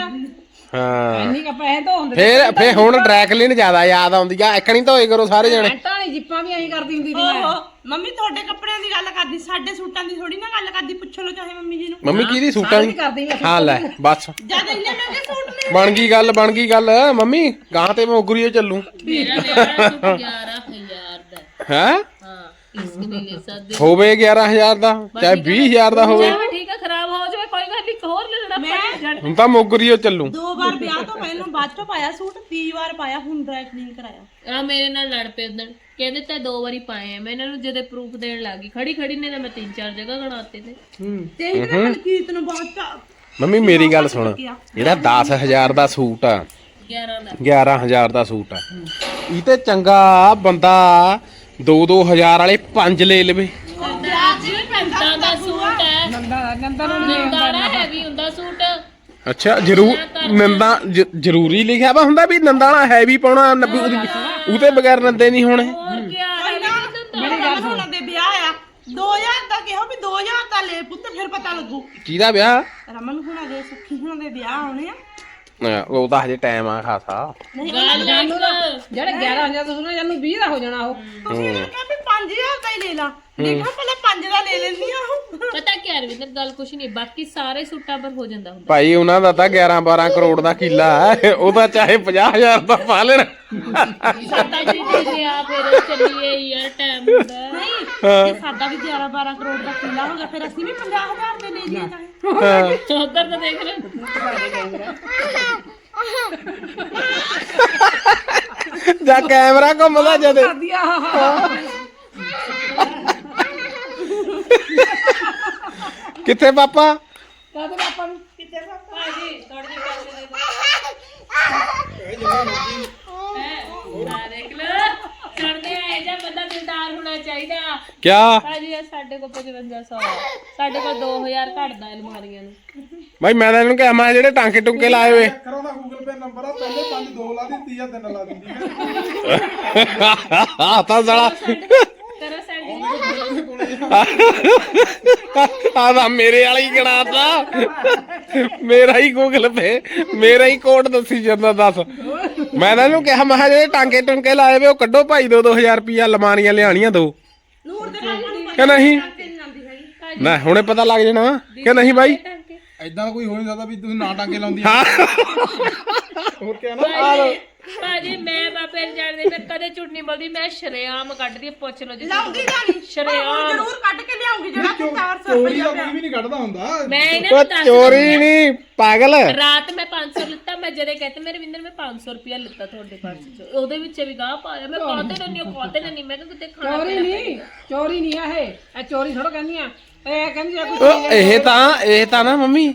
ਹਾਂ। ਇੰਨੀ ਕ ਪੈਸੇ ਤਾਂ ਹੁੰਦੇ ਫੇਰ ਫੇਰ ਹੁਣ ਡਰੈਕ ਲੈਣ ਜ਼ਿਆਦਾ ਯਾਦ ਆਉਂਦੀ ਆ। ਇੱਕ ਨਹੀਂ ਧੋਏ ਕਰੋ ਸਾਰੇ ਜਣੇ। ਪੈਂਟਾਂ ਵਾਲੀ ਜਿੱਪਾਂ ਵੀ ਐਂ ਕਰਦੀ ਹੁੰਦੀ ਸੀ ਮੈਂ ਓਹੋ। ਮੰਮੀ ਤੁਹਾਡੇ ਕੱਪੜਿਆਂ ਦੀ ਗੱਲ ਕਰਦੀ ਸਾਡੇ ਸੂਟਾਂ ਦੀ ਥੋੜੀ ਨਾ ਗੱਲ ਕਰਦੀ ਪੁੱਛ ਲਓ ਚਾਹੇ ਮੰਮੀ ਜੀ ਨੂੰ। ਮੰਮੀ ਕਿਹਦੀ ਸੂਟਾਂ ਦੀ? ਕਰਦੀ ਮੈਂ ਹਾਂ ਲੈ ਬਸ। ਜਦ ਇੰਨੇ ਮਹਿੰਗੇ ਸੂਟ ਮਿਲ ਬਣ ਗਈ ਗੱਲ ਬਣ ਗਈ ਗੱਲ। ਮੰਮੀ ਗਾਂ ਤੇ ਮੋਗਰੀਓ ਚੱਲੂ। ਮੇਰਾ ਵਿਆਹ ਸੂਟ 11000 ਦਾ। ਹੈ? ਹਾਂ ਇਸ ਨਹੀਂ ਲੈ ਸਕਦੇ। ਹੋਵੇ 11000 ਦਾ ਚਾਹੇ 20000 ਦਾ ਹੋਵੇ। ਠੀਕ ਹੈ ਖਰਾਬ ਹੋ ਜਾਵੇ ਕੋਈ ਗੱਲ ਨਹੀਂ ਇੱਕ ਹੋਰ ਲੈ ਮੈਂ ਹੁਣ ਤਾਂ ਮੋਗਰੀਓ ਚੱਲੂ। ਦੋ ਵਾਰ ਵਿਆਹ ਤੋਂ ਪਹਿਲਾਂ ਬਾਅਦ ਚੋਂ ਪਾਇਆ ਸੂਟ 30 ਵਾਰ ਪਾਇਆ ਹੁਣ ਡਰਾਈ ਕਲੀਨ ਕਰਾਇਆ। ਆ ਮੇਰੇ ਨਾਲ ਲੜ ਪਏ ਉਦੋਂ ਕਹਿੰਦੇ ਤਾਂ ਦੋ ਵਾਰੀ ਪਾਏ ਆ। ਮੈਂ ਇਹਨਾਂ ਨੂੰ ਜਦੇ ਪ੍ਰੂਫ ਦੇਣ ਲੱਗੀ ਖੜੀ ਖੜੀ ਨੇ ਤਾਂ ਮੈਂ ਤਿੰਨ ਚਾਰ ਜਗ੍ਹਾ ਗਣਾਤੇ ਤੇ। ਤੇ ਇਹਦੇ ਨਾਲ ਕੀਰਤ ਨੂੰ ਬਹੁਤ ਚਾ- ਮੰਮੀ ਮੇਰੀ ਗੱਲ ਸੁਣ। ਜਿਹੜਾ 10000 ਦਾ ਸੂਟ ਆ 11 ਦਾ। 11000 ਦਾ ਸੂਟ ਆ। ਇਹ ਤੇ ਚੰਗਾ ਬੰਦਾ 2-2000 ਵਾਲੇ ਪੰਜ ਲੈ ਲਵੇ। ਨੰਦਾਂ ਦਾ ਸੂਟ ਹੈ ਨੰਦਾ ਨੰਦਾ ਨੰਦਾਂ ਹੈਵੀ ਹੁੰਦਾ ਸੂਟ। ਅੱਛਾ ਜ਼ਰੂਰ ਨੰਦਾ ਜ- ਜ਼ਰੂਰੀ ਲਿਖਿਆ ਵਾ ਹੁੰਦਾ ਵੀ ਨੰਦਾਣਾ ਹੈ ਵੀ ਪਾਉਣਾ ਨੱਬੀ ਉਹਦੇ ਬਗੈਰ ਨੰਦੇ ਨਹੀਂ ਹੋਣੇ। ਹੋਰ ਕੀ ਹੈਵੀ ਮੇਰੀ ਗੱਲ ਸੁਣ। ਦੇ ਵਿਆਹ ਆ। 2000 ਦਾ ਕਿਹਾ ਵੀ 2000 ਦਾ ਲੈ ਪੁੱਤ ਫਿਰ ਪਤਾ ਲੱਗੂ। ਕਿਹਦਾ ਵਿਆਹ? ਰਮਨ ਹੁਣਾਂ ਦੇ ਸੁੱਖੀ ਹੁਣਾਂ ਦੇ ਵਿਆਹ ਆਉਣੇ ਆ। ਉਹ ਤਾਂ ਹਜੇ ਟਾਈਮ ਆ ਖਾਸਾ। ਗੱਲ ਇੱਕ ਜਿਹੜੇ 11 ਹੋ ਜਾਂਦਾ ਸੁਣਾ ਜਾਨੂੰ 20 ਦਾ ਹੋ ਜਾਣਾ ਉਹ। ਤੁਸੀਂ ਇਹਨੂੰ ਕਿਹਾ ਵੀ 5000 ਦਾ ਹੀ ਲੈ ਲਾ। ਦੇਖਾਂ ਪਹਿਲਾਂ 5 ਦਾ ਲੈ ਲੈਂਦੀ ਆ ਉਹ। ਪਤਾ ਕੀ ਹੈ ਰਵਿੰਦਰ ਗੱਲ ਕੁਛ ਨਹੀਂ ਬਾਕੀ ਸਾਰੇ ਸੂਟਾਂ ਪਰ ਹੋ ਜਾਂਦਾ ਹੁੰਦਾ। ਭਾਈ ਉਹਨਾਂ ਦਾ ਤਾਂ 11-12 ਕਰੋੜ ਦਾ ਕਿੱਲਾ ਹੈ। ਉਹ ਤਾਂ ਚਾਹੇ 50000 ਦਾ ਪਾ ਲੈਣ। ਸਾਡਾ ਜੀ ਜੀ ਆ ਫਿਰ ਚੱਲੀਏ ਯਾਰ ਟਾਈਮ ਹੁੰਦਾ। ਨਹੀਂ ਜੇ ਸਾਡਾ ਵੀ 11 12 ਕਰੋੜ ਦਾ ਕਿੱਲਾ ਹੋ ਗਿਆ ਫਿਰ ਅਸੀਂ ਵੀ 50000 ਦੇ ਲੈ ਲਈਏ ਚਾਹੇ ਉਧਰ ਤਾਂ ਦੇਖ ਲੈ। ਜਾਂ ਕੈਮਰਾ ਘੁੰਮਦਾ ਜਦੇ। ਕਰਦੀ ਆ ਕਿੱਥੇ ਪਾਪਾ? ਕਾਹਦੇ ਪਾਪਾ ਨੂੰ? ਭਾਜੀ ਥੋੜੇ ਜਿਹੇ ਪੈਸੇ ਦੇ ਦੋ ਆ ਦੇਖ ਲੈ ਸੁਣਦੇ ਆ ਇਹ ਜਿਹਾ ਬੰਦਾ ਦਿਲਦਾਰ ਹੋਣਾ ਚਾਹੀਦਾ। ਕਿਆ? ਭਾਜੀ ਇਹ ਸਾਡੇ ਕੋਲ 5500 ਆ। ਸਾਡੇ ਕੋਲ 2000 ਘਟਦਾ ਅਲਮਾਰੀਆਂ ਨੂੰ। ਭਾਈ ਮੈਂ ਤਾਂ ਇਹਨੂੰ ਕਿਹਾ ਮੈਂ ਜਿਹੜੇ ਟਾਂਕੇ ਟੁੰਕੇ ਲਾਏ ਹੋਏ। ਕਰੋ ਦਾ ਗੂਗਲ ਪੇ ਨੰਬਰ ਆ ਪਹਿਲੇ 5 2 ਲਾ ਦੀ ਤੀਆ 3 ਲਾ ਦਿੰਦੀ ਹੈ। ਆ ਤਾਂ ਸਾਲਾ। ਕਰੋ ਸੈਂਡ ਆ ਤਾਂ ਮੇਰੇ ਵਾਲਾ ਹੀ ਗਣਾਤਾ ਮੇਰਾ ਹੀ ਗੂਗਲ ਪੇ ਮੇਰਾ ਹੀ ਕੋਡ ਦੱਸੀ ਜਾਂਦਾ ਦੱਸ। ਮੈਂ ਤਾਂ ਇਹਨੂੰ ਕਿਹਾ ਮੈਂ ਕਿਹਾ ਜਿਹੜੇ ਟਾਂਕੇ ਟੁੰਕੇ ਲਾਏ ਵੇ ਉਹ ਕੱਢੋ ਭਾਈ 2-2000 ਰੁਪਿਆ ਲਮਾਰੀਆਂ ਲਿਆਣੀਆਂ ਦੋ। ਨੂਰ ਦੇ ਕਿ ਨਹੀਂ? ਨਾ ਹੁਣੇ ਪਤਾ ਲੱਗ ਜਾਣਾ ਕਿ ਨਹੀਂ ਬਾਈ ਐਦਾਂ ਕੋਈ ਹੋ ਨਹੀਂ ਸਕਦਾ ਵੀ ਤੁਸੀਂ ਨਾ ਟਾਂਗੇ ਲਾਉਂਦੀ ਹਾਂ। ਹੋਰ ਕਿਆ ਨਾ? ਭਾਜੀ ਮੈਂ ਬਾਪੇ ਨੂੰ ਜਾਣਦੇ ਮੈਂ ਕਦੇ ਝੂਠ ਨਹੀਂ ਬੋਲਦੀ ਮੈਂ ਸ਼ਰੇਆਮ ਕੱਢਦੀ ਆ, ਪੁੱਛ ਲਓ ਜੀ ਲਾਉਂਗੀ ਗਾਣੀ ਸ਼ਰੇਆਮ। ਜ਼ਰੂਰ ਕੱਢ ਕੇ ਲਿਆਉਂਗੀ ਜਿਹੜਾ ਤੂੰ 400 ਚੋਰੀ ਰੁਪਏ ਕੋਈ ਵੀ ਨਹੀਂ ਕੱਢਦਾ ਹੁੰਦਾ। ਮੈਂ ਇਹਨਾਂ ਉਹ ਨੂੰ ਦੱਸ ਚੋਰੀ ਨਹੀਂ ਪਾਗਲ। ਰਾਤ ਮੈਂ 500 ਲਿੱਤਾ ਮੈਂ ਜਦੇ ਕਹਤੇ ਮੇਰੇ ਵਿੰਦਰ ਮੈਂ 500 ਰੁਪਿਆ ਲਿੱਤਾ ਤੁਹਾਡੇ ਪਾਸ ਚ। ਉਹਦੇ ਵਿੱਚ ਵੀ ਗਾਹ ਪਾਇਆ। ਮੈਂ ਕਾਹਤੇ ਨਹੀਂ ਉਹ ਕਾਹਤੇ ਨਹੀਂ ਮੈਂ ਕਿਹਾ ਕਿਤੇ ਖਾਣਾ ਚੋਰੀ ਨਹੀਂ ਚੋਰੀ ਨਹੀਂ ਆ ਇਹ। ਇਹ ਚੋਰੀ ਥੋੜਾ ਕਹਿੰਦੀਆਂ ਇਹ ਕਹਿੰਦੀ ਆ ਕੋਈ ਉਹ ਇਹ ਤਾਂ ਇਹ ਤਾਂ ਨਾ ਮੰਮੀ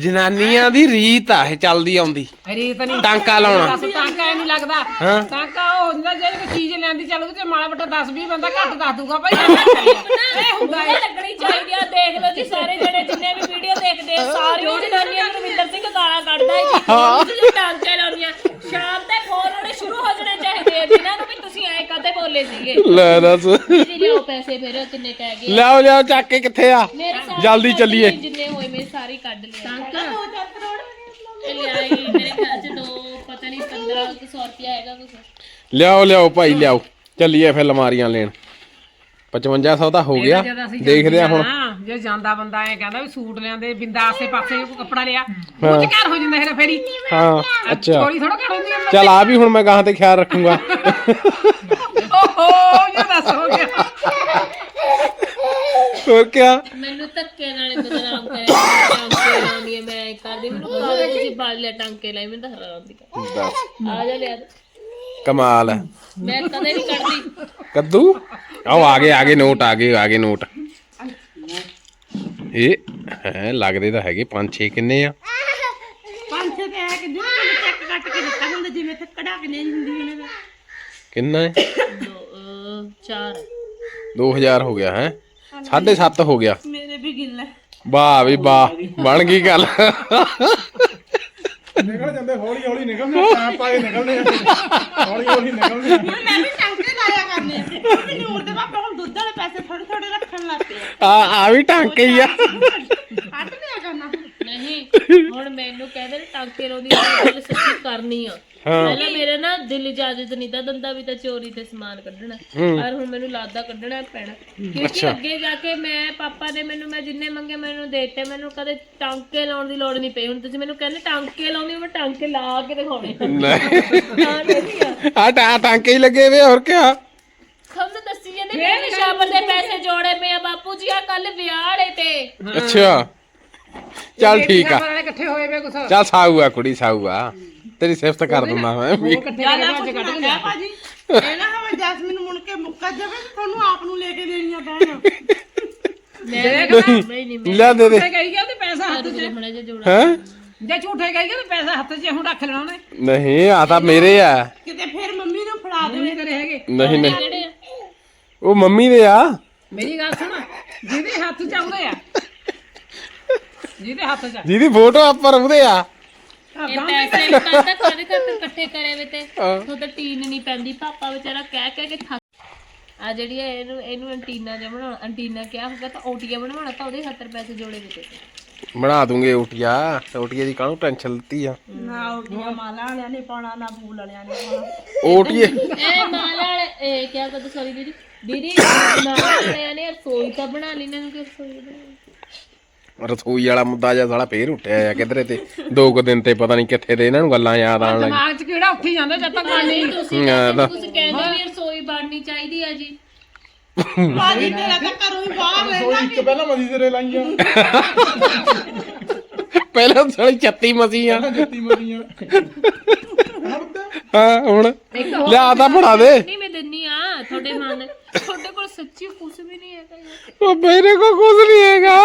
ਜਨਾਨੀਆਂ ਦੀ ਰੀਤ ਆ ਇਹ ਚੱਲਦੀ ਆਉਂਦੀ। ਰੀਤ ਨਹੀਂ ਟਾਂਕਾ ਲਾਉਣਾ। ਦੱਸ ਟਾਂਕਾ ਇਹ ਨਹੀਂ ਲੱਗਦਾ। ਹਾਂ। ਟਾਂਕਾ ਉਹ ਹੁੰਦਾ ਜੇ ਕੋਈ ਚੀਜ਼ ਲੈਂਦੀ ਚੱਲ ਉਹਦੇ ਤੇ ਮਾੜਾ ਮੋਟਾ 10 20 ਬੰਦਾ ਘੱਟ ਦੱਸ ਦੂਗਾ ਭਾਈ। ਇਹ ਹੁੰਦਾ ਹੁੰਦਾ ਲੱਗਣੀ ਚਾਹੀਦੀ ਆ ਦੇਖ ਲਓ ਜੀ ਸਾਰੇ ਜਣੇ ਜਿੰਨੇ ਵੀ ਵੀਡੀਓ ਦੇਖਦੇ ਆ ਸਾਰੀਆਂ ਜਨਾਨੀਆਂ ਨੂੰ ਰਵਿੰਦਰ ਸਿੰਘ ਗਾਲਾਂ ਕੱਢਦਾ ਹੈ ਜੀ। ਤੁਸੀਂ ਟਾਂਕੇ ਲਾਉਣੀਆਂ ਸ਼ਾਮ ਤੱਕ ਫੋਨ ਆਉਣੇ ਸ਼ੁਰੂ ਹੋ ਜਾਣੇ ਚਾਹੀਦੇ ਆ ਜਿਨ੍ਹਾਂ ਨੂੰ ਵੀ ਤੁਸੀਂ ਐ ਕਦੇ ਬੋਲੇ ਸੀਗੇ। ਲੈ ਦੱਸ। ਜੀ ਲਿਓ ਪੈਸੇ ਫਿਰ ਕਿੰਨੇ ਕਹਿ ਗਏ ਲਿਆਓ ਲਿਆਓ ਚੱਕ ਕੇ ਕਿੱਥੇ ਆ? ਮੇਰੇ ਸਾਰੇ ਜਲਦੀ ਕੱਢ ਚੱਲੀਏ। ਲਏ, ਜਿੰਨੇ ਹੋਏ ਮੇਰੇ ਸਾਰੇ ਕੱਢ ਲਿਆ ਇਹ ਲਿਆਈ ਮੇਰੇ ਖਿਆਲ ਚ ਦੋ ਪਤਾ ਨਹੀਂ 1500 ਰੁਪਿਆ ਹੈਗਾ ਕੁਛ। ਲਿਆਓ ਲਿਆਓ ਭਾਈ ਲਿਆਓ। ਚੱਲੀਏ ਫਿਰ ਲਮਾਰੀਆਂ ਲੈਣ। 5500 ਤਾਂ ਹੋ ਗਿਆ। ਜਦ ਅਸੀਂ ਦੇਖਦੇ ਆ ਹੁਣ। ਹਾਂ ਜੇ ਜਾਂਦਾ ਬੰਦਾ ਐ ਕਹਿੰਦਾ ਵੀ ਸੂਟ ਲਿਆਂਦੇ ਬਿੰਦਾ ਆਸੇ ਪਾਸੇ ਕੋਈ ਕੱਪੜਾ ਲਿਆ ਉਹ ਚ ਘਰ ਹੋ ਜਾਂਦਾ ਹੈਰਾ ਫੇਰੀ। ਹਾਂ ਅੱਛਾ। ਚੋਰੀ ਥੋੜਾ ਕਰ ਹੁੰਦੀ ਆ ਚੱਲ ਆ ਵੀ ਹੁਣ ਮੈਂ ਗਾਂ ਤੇ ਖਿਆਲ ਰੱਖੂੰਗਾ। ਓਹੋ ਇਹ ਦੱਸ ਹੋ ਗਿਆ। ਹੋਰ ਕਿਆ? ਮੈਨੂੰ ਧੱਕੇ ਨਾਲ ਹੀ ਬਦਨਾਮ ਕਰਿਆ ਟਾਂਕੇ ਲਾਉਣੀ ਹੈ ਮੈਂ ਕਰਦੀ ਮੈਨੂੰ ਕਾਹਦੇ ਤੁਸੀਂ ਬਾਲ ਲਿਆ ਟਾਂਕੇ ਲਾਈ ਮੈਨੂੰ ਤਾਂ ਹਰਾਮ ਦੀ ਗੱਲ। ਦੱਸ ਆ ਜਾ ਲਿਆ। ਦੇ। ਕਮਾਲ ਹੈ। ਮੈਂ ਕਦੇ ਨਹੀਂ ਕੱਢਦੀ। ਕੱਦੂ? ਆਓ ਆ ਗਏ ਆ ਗਏ ਨੋਟ ਆ ਗਏ ਆ ਗਏ ਨੋਟ। ਇਹ ਹੈ ਲੱਗਦੇ ਤਾਂ ਹੈਗੇ 5-6 ਕਿੰਨੇ ਆ? ਪੰਜ ਛੇ ਤੇ ਹੈ ਕਿ ਜਿਹਨੇ ਮੈਨੂੰ ਚੈੱਕ ਕੱਟ ਕੇ ਦਿੱਤਾ ਹੁੰਦਾ ਜਿਵੇਂ ਤੇ ਕਢਾ ਕੇ ਨਹੀਂ ਹੁੰਦੀ ਉਹਨੇ ਦਾ ਕਿੰਨਾ ਹੈ? ਦੋ ਅਹ, ਚਾਰ। 2000 ਹੋ ਗਿਆ ਹੈ? 7.5 ਹੋ ਗਿਆ। ਮੇਰੇ ਵੀ ਗਿੱਲ ਹੈ ਵਾਹ ਵੀ ਵਾਹ ਬਣ ਗਈ ਗੱਲ। ਨਿਕਲ ਜਾਂਦੇ ਹੌਲੀ ਹੌਲੀ ਨਿਕਲਦੇ ਟਾਈਮ ਪਾ ਕੇ ਨਿਕਲਦੇ ਆ। ਹੌਲੀ ਹੌਲੀ ਨਿਕਲਦੇ ਆ। ਹੁਣ ਮੈਂ ਵੀ ਟਾਂਕੇ ਲਾਇਆ ਕਰਨੇ ਆ। ਵੀ ਨੂਰ ਦੇ ਪਾਪਾ ਹੁਣ ਦੁੱਧ ਵਾਲੇ ਪੈਸੇ ਥੋੜੇ ਥੋੜੇ ਰੱਖਣ ਲੱਗ ਪਏ ਆ। ਆ ਵੀ ਟਾਂਕੇ ਹੀ ਆ। ਕੱਢ ਲਿਆ ਕਰਨਾ। ਨਹੀਂ ਹੁਣ ਮੈਨੂੰ ਕਹਿੰਦੇ ਨੇ ਟਾਂਕੇ ਲਾਉਂਦੀ ਆ ਗੱਲ ਸੱਚੀ ਕਰਨੀ ਆ। ਪਹਿਲਾਂ ਮੇਰੇ ਨਾ ਦਿਲ ਇਜਾਜ਼ਤ ਨਹੀਂ ਤਾਂ ਦੰਦਾ ਵੀ ਤਾਂ ਚੋਰੀ ਤੇ ਸਮਾਨ ਕੱਢਣਾ। ਪਰ ਹੁਣ ਮੈਨੂੰ ਲਾਦਾ ਕੱਢਣਾ ਪੈਣਾ। ਕਿਉਂਕਿ ਅੱਗੇ ਜਾ ਕੇ ਮੈਂ ਪਾਪਾ ਨੇ ਮੈਨੂੰ ਮੈਂ ਜਿੰਨੇ ਮੰਗੇ ਮੈਨੂੰ ਦੇਤੇ ਮੈਨੂੰ ਕਦੇ ਟਾਂਕੇ ਲਾਉਣ ਦੀ ਲੋੜ ਨਹੀਂ ਪਈ। ਹੁਣ ਤੁਸੀਂ ਮੈਨੂੰ ਕਹਿੰਦੇ ਟਾਂਕੇ ਲਾਉਂਦੀ ਮੈਂ ਟਾਂਕੇ ਲਾ ਕੇ ਦਿਖਾਉਣੇ ਆ। ਨਹੀਂ ਹਾਂ ਨਹੀਂ ਆ। ਆ ਟਾ ਟਾਂਕੇ ਹੀ ਲੱਗੇ ਵੇ ਹੋਰ ਕਿਆ? ਖੰਦ ਦੱਸੀ ਜਾਂਦੇ ਮੇਰੇ ਸ਼ਾਬਰ ਦੇ ਪੈਸੇ ਜੋੜੇ ਪਏ ਆ ਬਾਪੂ ਜੀ ਆ ਕੱਲ ਵਿਆਹ ਵਾਲੇ ਤੇ। ਅੱਛਾ। ਚੱਲ ਠੀਕ ਆ। ਸਾਰੇ ਇਕੱਠੇ ਹੋਏ ਵੇ ਕੁਛ। ਚੱਲ ਸਾਊ ਆ ਕੁੜੀ ਸਾਊ ਆ। ਤੇਰੀ ਸਿਫਤ ਕਰ ਦਿੰਦਾ ਮੈਂ ਵੀ। ਇਕੱਠੇ ਜ਼ਿਆਦਾ ਕੁਝ ਨਾ ਕਹਿ ਭਾਜੀ ਇਹ ਨਾ ਹੋਵੇ ਜੈਸਮੀਨ ਮੁੜ ਕੇ ਮੁੱਕਾ ਜਾਵੇ ਤੇ ਤੁਹਾਨੂੰ ਆਪ ਨੂੰ ਲੈ ਕੇ ਦੇਣੀਆਂ ਪੈਣ ਨਹੀਂ ਨਹੀਂ ਮੈਂ ਲੈ ਦੇ ਦੇ। ਕਹੀ ਗਿਆ ਤੇ ਪੈਸਾ ਹੱਥ 'ਚ। ਜੋੜਾ। ਹੈ? ਜੇ ਝੂਠੇ ਕਹੀ ਗਿਆ ਤੇ ਪੈਸਾ ਹੱਥ 'ਚ ਹੁਣ ਰੱਖ ਲੈਣਾ ਉਹਨੇ। ਨਹੀਂ ਆ ਤਾਂ ਮੇਰੇ ਆ। ਕਿਤੇ ਫਿਰ ਮੰਮੀ ਨੂੰ ਫੜਾ ਦੇ ਨਹੀਂ ਕਰੇ ਹੈਗੇ। ਨਹੀਂ ਨਹੀਂ। ਕਿਹੜੇ ਆ? ਉਹ ਮੰਮੀ ਦੇ ਆ। ਮੇਰੀ ਗੱਲ ਸੁਣ ਜਿਹਦੇ ਹੱਥ 'ਚ ਆਉਂਦੇ ਆ। ਜਿਹਦੇ ਹੱਥ 'ਚ ਆ। ਜਿਹਦੀ ਫੋਟੋ ਆਪਾਂ ਉਹਦੇ ਆ। ਇਹ ਪੈਸੇ ਵੀ ਕਹਿੰਦਾ ਕਾਹਦੇ ਕਰਕੇ ਇਕੱਠੇ ਕਰੇ ਵੇ ਤੇ। ਉਹ ਤਾਂ ਟੀਨ ਨਹੀਂ ਪੈਂਦੀ ਪਾਪਾ ਵਿਚਾਰਾ ਕਹਿ ਕਹਿ ਕੇ ਥੱਕ ਆ ਜਿਹੜੀ ਇਹ ਇਹਨੂੰ ਇਹਨੂੰ ਐਂਟੀਨਾ ਜਿਹਾ ਬਣਾਉਣਾ ਐਂਟੀਨਾ ਕਿਹਾ ਹੋਗਾ ਤਾਂ ਓਟੀਆ ਬਣਵਾਉਣਾ ਤਾਂ ਉਹਦੇ 70 ਪੈਸੇ ਜੋੜੇ ਵੇ ਤੇ। ਬਣਾ ਦੂੰਗੇ ਓਟੀਆ ਓਟੀਆ ਦੀ ਕਾਹਨੂੰ ਟੈਨਸ਼ਨ ਲਿੱਤੀ ਆ? ਨਾ ਉਹਦੀਆਂ ਮਾਲਾ ਵਾਲਿਆਂ ਨੇ ਪਾਉਣਾ ਨਾ ਫੂਲ ਵਾਲਿਆਂ ਨੇ ਪਾਉਣਾ। ਓਟੀਏ ਇਹ ਮਾਲ ਵਾਲੇ ਇਹ ਕਿਆ ਕਰਦੇ ਸੌਰੀ ਦੀਦੀ। ਦੀਦੀ ਮਾਲ ਵਾਲਿਆਂ ਨੇ ਰਸੋਈ ਤਾਂ ਬਣਾ ਲਈ ਨਾ ਕਿ ਰਸੋਈ ਬਣਾਈ ਰਸੋਈ ਵਾਲਾ ਮੁੱਦਾ ਜਿਹਾ ਸਾਲਾ ਫੇਰ ਉੱਠਿਆ ਆ ਕਿਧਰੇ ਤੇ। ਦੋ ਕੁ ਦਿਨ ਤੇ ਪਤਾ ਨਹੀਂ ਕਿੱਥੇ ਦੇ ਇਹਨਾਂ ਨੂੰ ਗੱਲਾਂ ਯਾਦ ਆਉਣ ਲੱਗ ਦਿਮਾਗ 'ਚ ਕਿਹੜਾ ਉੱਠੀ ਜਾਂਦਾ ਜਦ ਤੱਕ ਗੱਲ ਨਹੀਂ ਤੁਸੀਂ ਤਾਂ- ਕਹਿੰਦੇ ਵੀ ਰਸੋਈ ਬਣਨੀ ਚਾਹੀਦੀ ਆ ਜੀ। ਭਾਜੀ ਤੇਰਾ ਤਾਂ ਘਰੋਂ ਹੀ ਬਾਹਰ ਰਹਿੰਦਾ ਇੱਕ ਪਹਿਲਾਂ ਮਦੀ ਤੇਰੇ ਲਾਈਆਂ। ਪਹਿਲਾਂ ਸਾਲੀ 36 ਮਸੀਆਂ ਜੱਤੀ ਹਾਂ ਹੁਣ। ਲਿਆ ਤਾਂ ਬਣਾ ਦੇ। ਨਹੀਂ ਮੈਂ ਦਿੰਨੀ ਆ ਤੁਹਾਡੇ ਮਨ। ਤੁਹਾਡੇ ਸੱਚੀ ਕੁਝ ਵੀ ਨਹੀਂ ਹੈਗਾ ਯਾਰ। ਉਹ ਮੇਰੇ ਕੋ ਕੁਝ ਨਹੀਂ ਹੈਗਾ।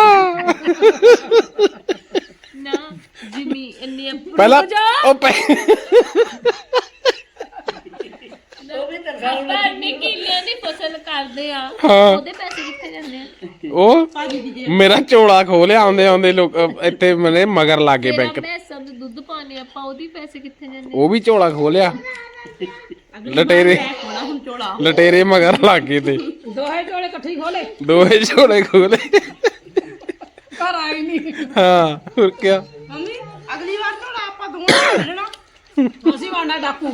ਨਾ ਜਿਮੀ ਇੰਨੀ ਪਹਿਲਾਂ ਰੁਕ ਜਾ। ਉਹ ਪਹਿ- ਪਾਪਾ ਇੰਨੀ ਕਿੱਲਿਆਂ ਦੀ ਫਸਲ ਕਰਦੇ ਆ ਹਾਂ। ਉਹਦੇ ਪੈਸੇ ਕਿੱਥੇ ਜਾਂਦੇ ਆ? ਉਹ ਮੇਰਾ ਝੋਲਾ ਖੋਲਿਆ ਆਉਂਦੇ ਆਉਂਦੇ ਲੋਕ ਅਹ ਇੱਥੇ ਮਨੇ ਮਗਰ ਲਾਗੇ ਤੇਰਾ ਬੈਂਕ। ਮੈਸਾਂ ਦੇ ਦੁੱਧ ਪਾਣੇ ਆਪਾਂ ਉਹਦੀ ਪੈਸੇ ਕਿੱਥੇ ਜਾਂਦੇ ਉਹ ਵੀ ਝੋਲਾ ਖੋਲਿਆ ਲਟੇਰੇ। ਚੋਲਾ ਲਟੇਰੇ ਮਗਰ ਲਾਗੇ ਤੇ। ਦੋਹੇ ਝੋਲੇ ਇਕੱਠੇ ਹੀ ਖੋਲੇ? ਦੋਏ ਝੋਲੇ ਖੋਲੇ। ਘਰ ਆਏ ਨਹੀਂ ਹਾਂ ਹੋਰ ਕਿਆ? ਮੰਮੀ ਅਗਲੀ ਵਾਰ ਚੋਲਾ ਆਪਾਂ ਦੋਵਾਂ ਨੇ ਲੈਣਾ ਅਸੀਂ ਵਾਣਾ ਡਾਕੂ।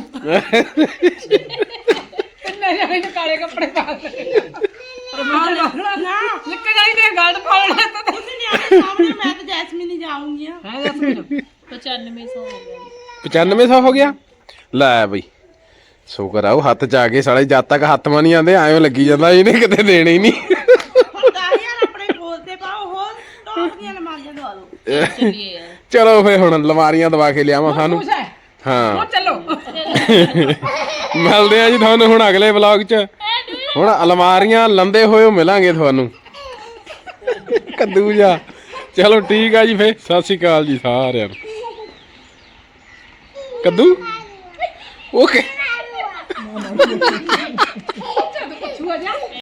ਕਿੰਨੇ ਜਾਣੇ ਨੇ ਕਾਲੇ ਕੱਪੜੇ ਪਾ ਲਏ। ਰਮਾਨ ਵਾਲਾ ਨਾ। ਨਿੱਕੇ ਜਾਈ ਨੇ ਗਲਤ ਪਾ ਲੈਣਾ ਤਾਂ। ਤੁਸੀਂ ਨਿਆਣੇ ਸਾਹਮਣੇ ਮੈਂ ਤੇ ਜੈਸਮੀਨ ਹੀ ਜਾਊਂਗੀਆਂ ਹੈ ਦੱਸ ਮੈਨੂੰ 9500 ਹੋ ਗਿਆ। 9500 ਹੋ ਗਿਆ? ਲੈ ਬਈ। ਸ਼ੁਕਰ ਆ ਉਹ ਹੱਥ ਚ ਆ ਗਏ ਸਾਲੇ ਜਦ ਤੱਕ ਹੱਥ ਮਾ ਨਹੀਂ ਆਂਦੇ ਐਵੇਂ ਲੱਗੀ ਜਾਂਦਾ ਇਹਨੇ ਕਿਤੇ ਦੇਣੇ ਹੀ ਨਹੀਂ। ਹੁਣ 10000 ਆਪਣੇ ਕੋਲ ਤੇ ਪਾਓ ਹੋਰ ਟੌਪ ਦੀਆਂ ਲਮਾਰੀਆਂ ਦਵਾ ਦਿਓ ਚੱਲੀਏ ਯਾਰ ਚਲੋ ਫੇ ਹੁਣ ਲਮਾਰੀਆਂ ਦਵਾ ਕੇ ਲਿਆਵਾਂ ਸਾਨੂੰ। ਖੁਸ਼ ਹੈ? ਹਾਂ। ਹੁਣ ਚੱਲੋ। ਮਿਲਦੇ ਆ ਜੀ ਤੁਹਾਨੂੰ ਹੁਣ ਅਗਲੇ ਵਲੌਗ 'ਚ। ਹੁਣ ਅਲਮਾਰੀਆਂ ਲੰਦੇ ਹੋਏ ਮਿਲਾਂਗੇ ਤੁਹਾਨੂੰ। ਕੱਦੂ ਜਾ ਚਲੋ ਠੀਕ ਆ ਜੀ ਫੇ ਸਤਿ ਸ਼੍ਰੀ ਅਕਾਲ ਜੀ ਸਾਰਿਆਂ ਨੂੰ। ਕੱਦੂ? ਓਕੇ। 진짜 너거 좋아냐?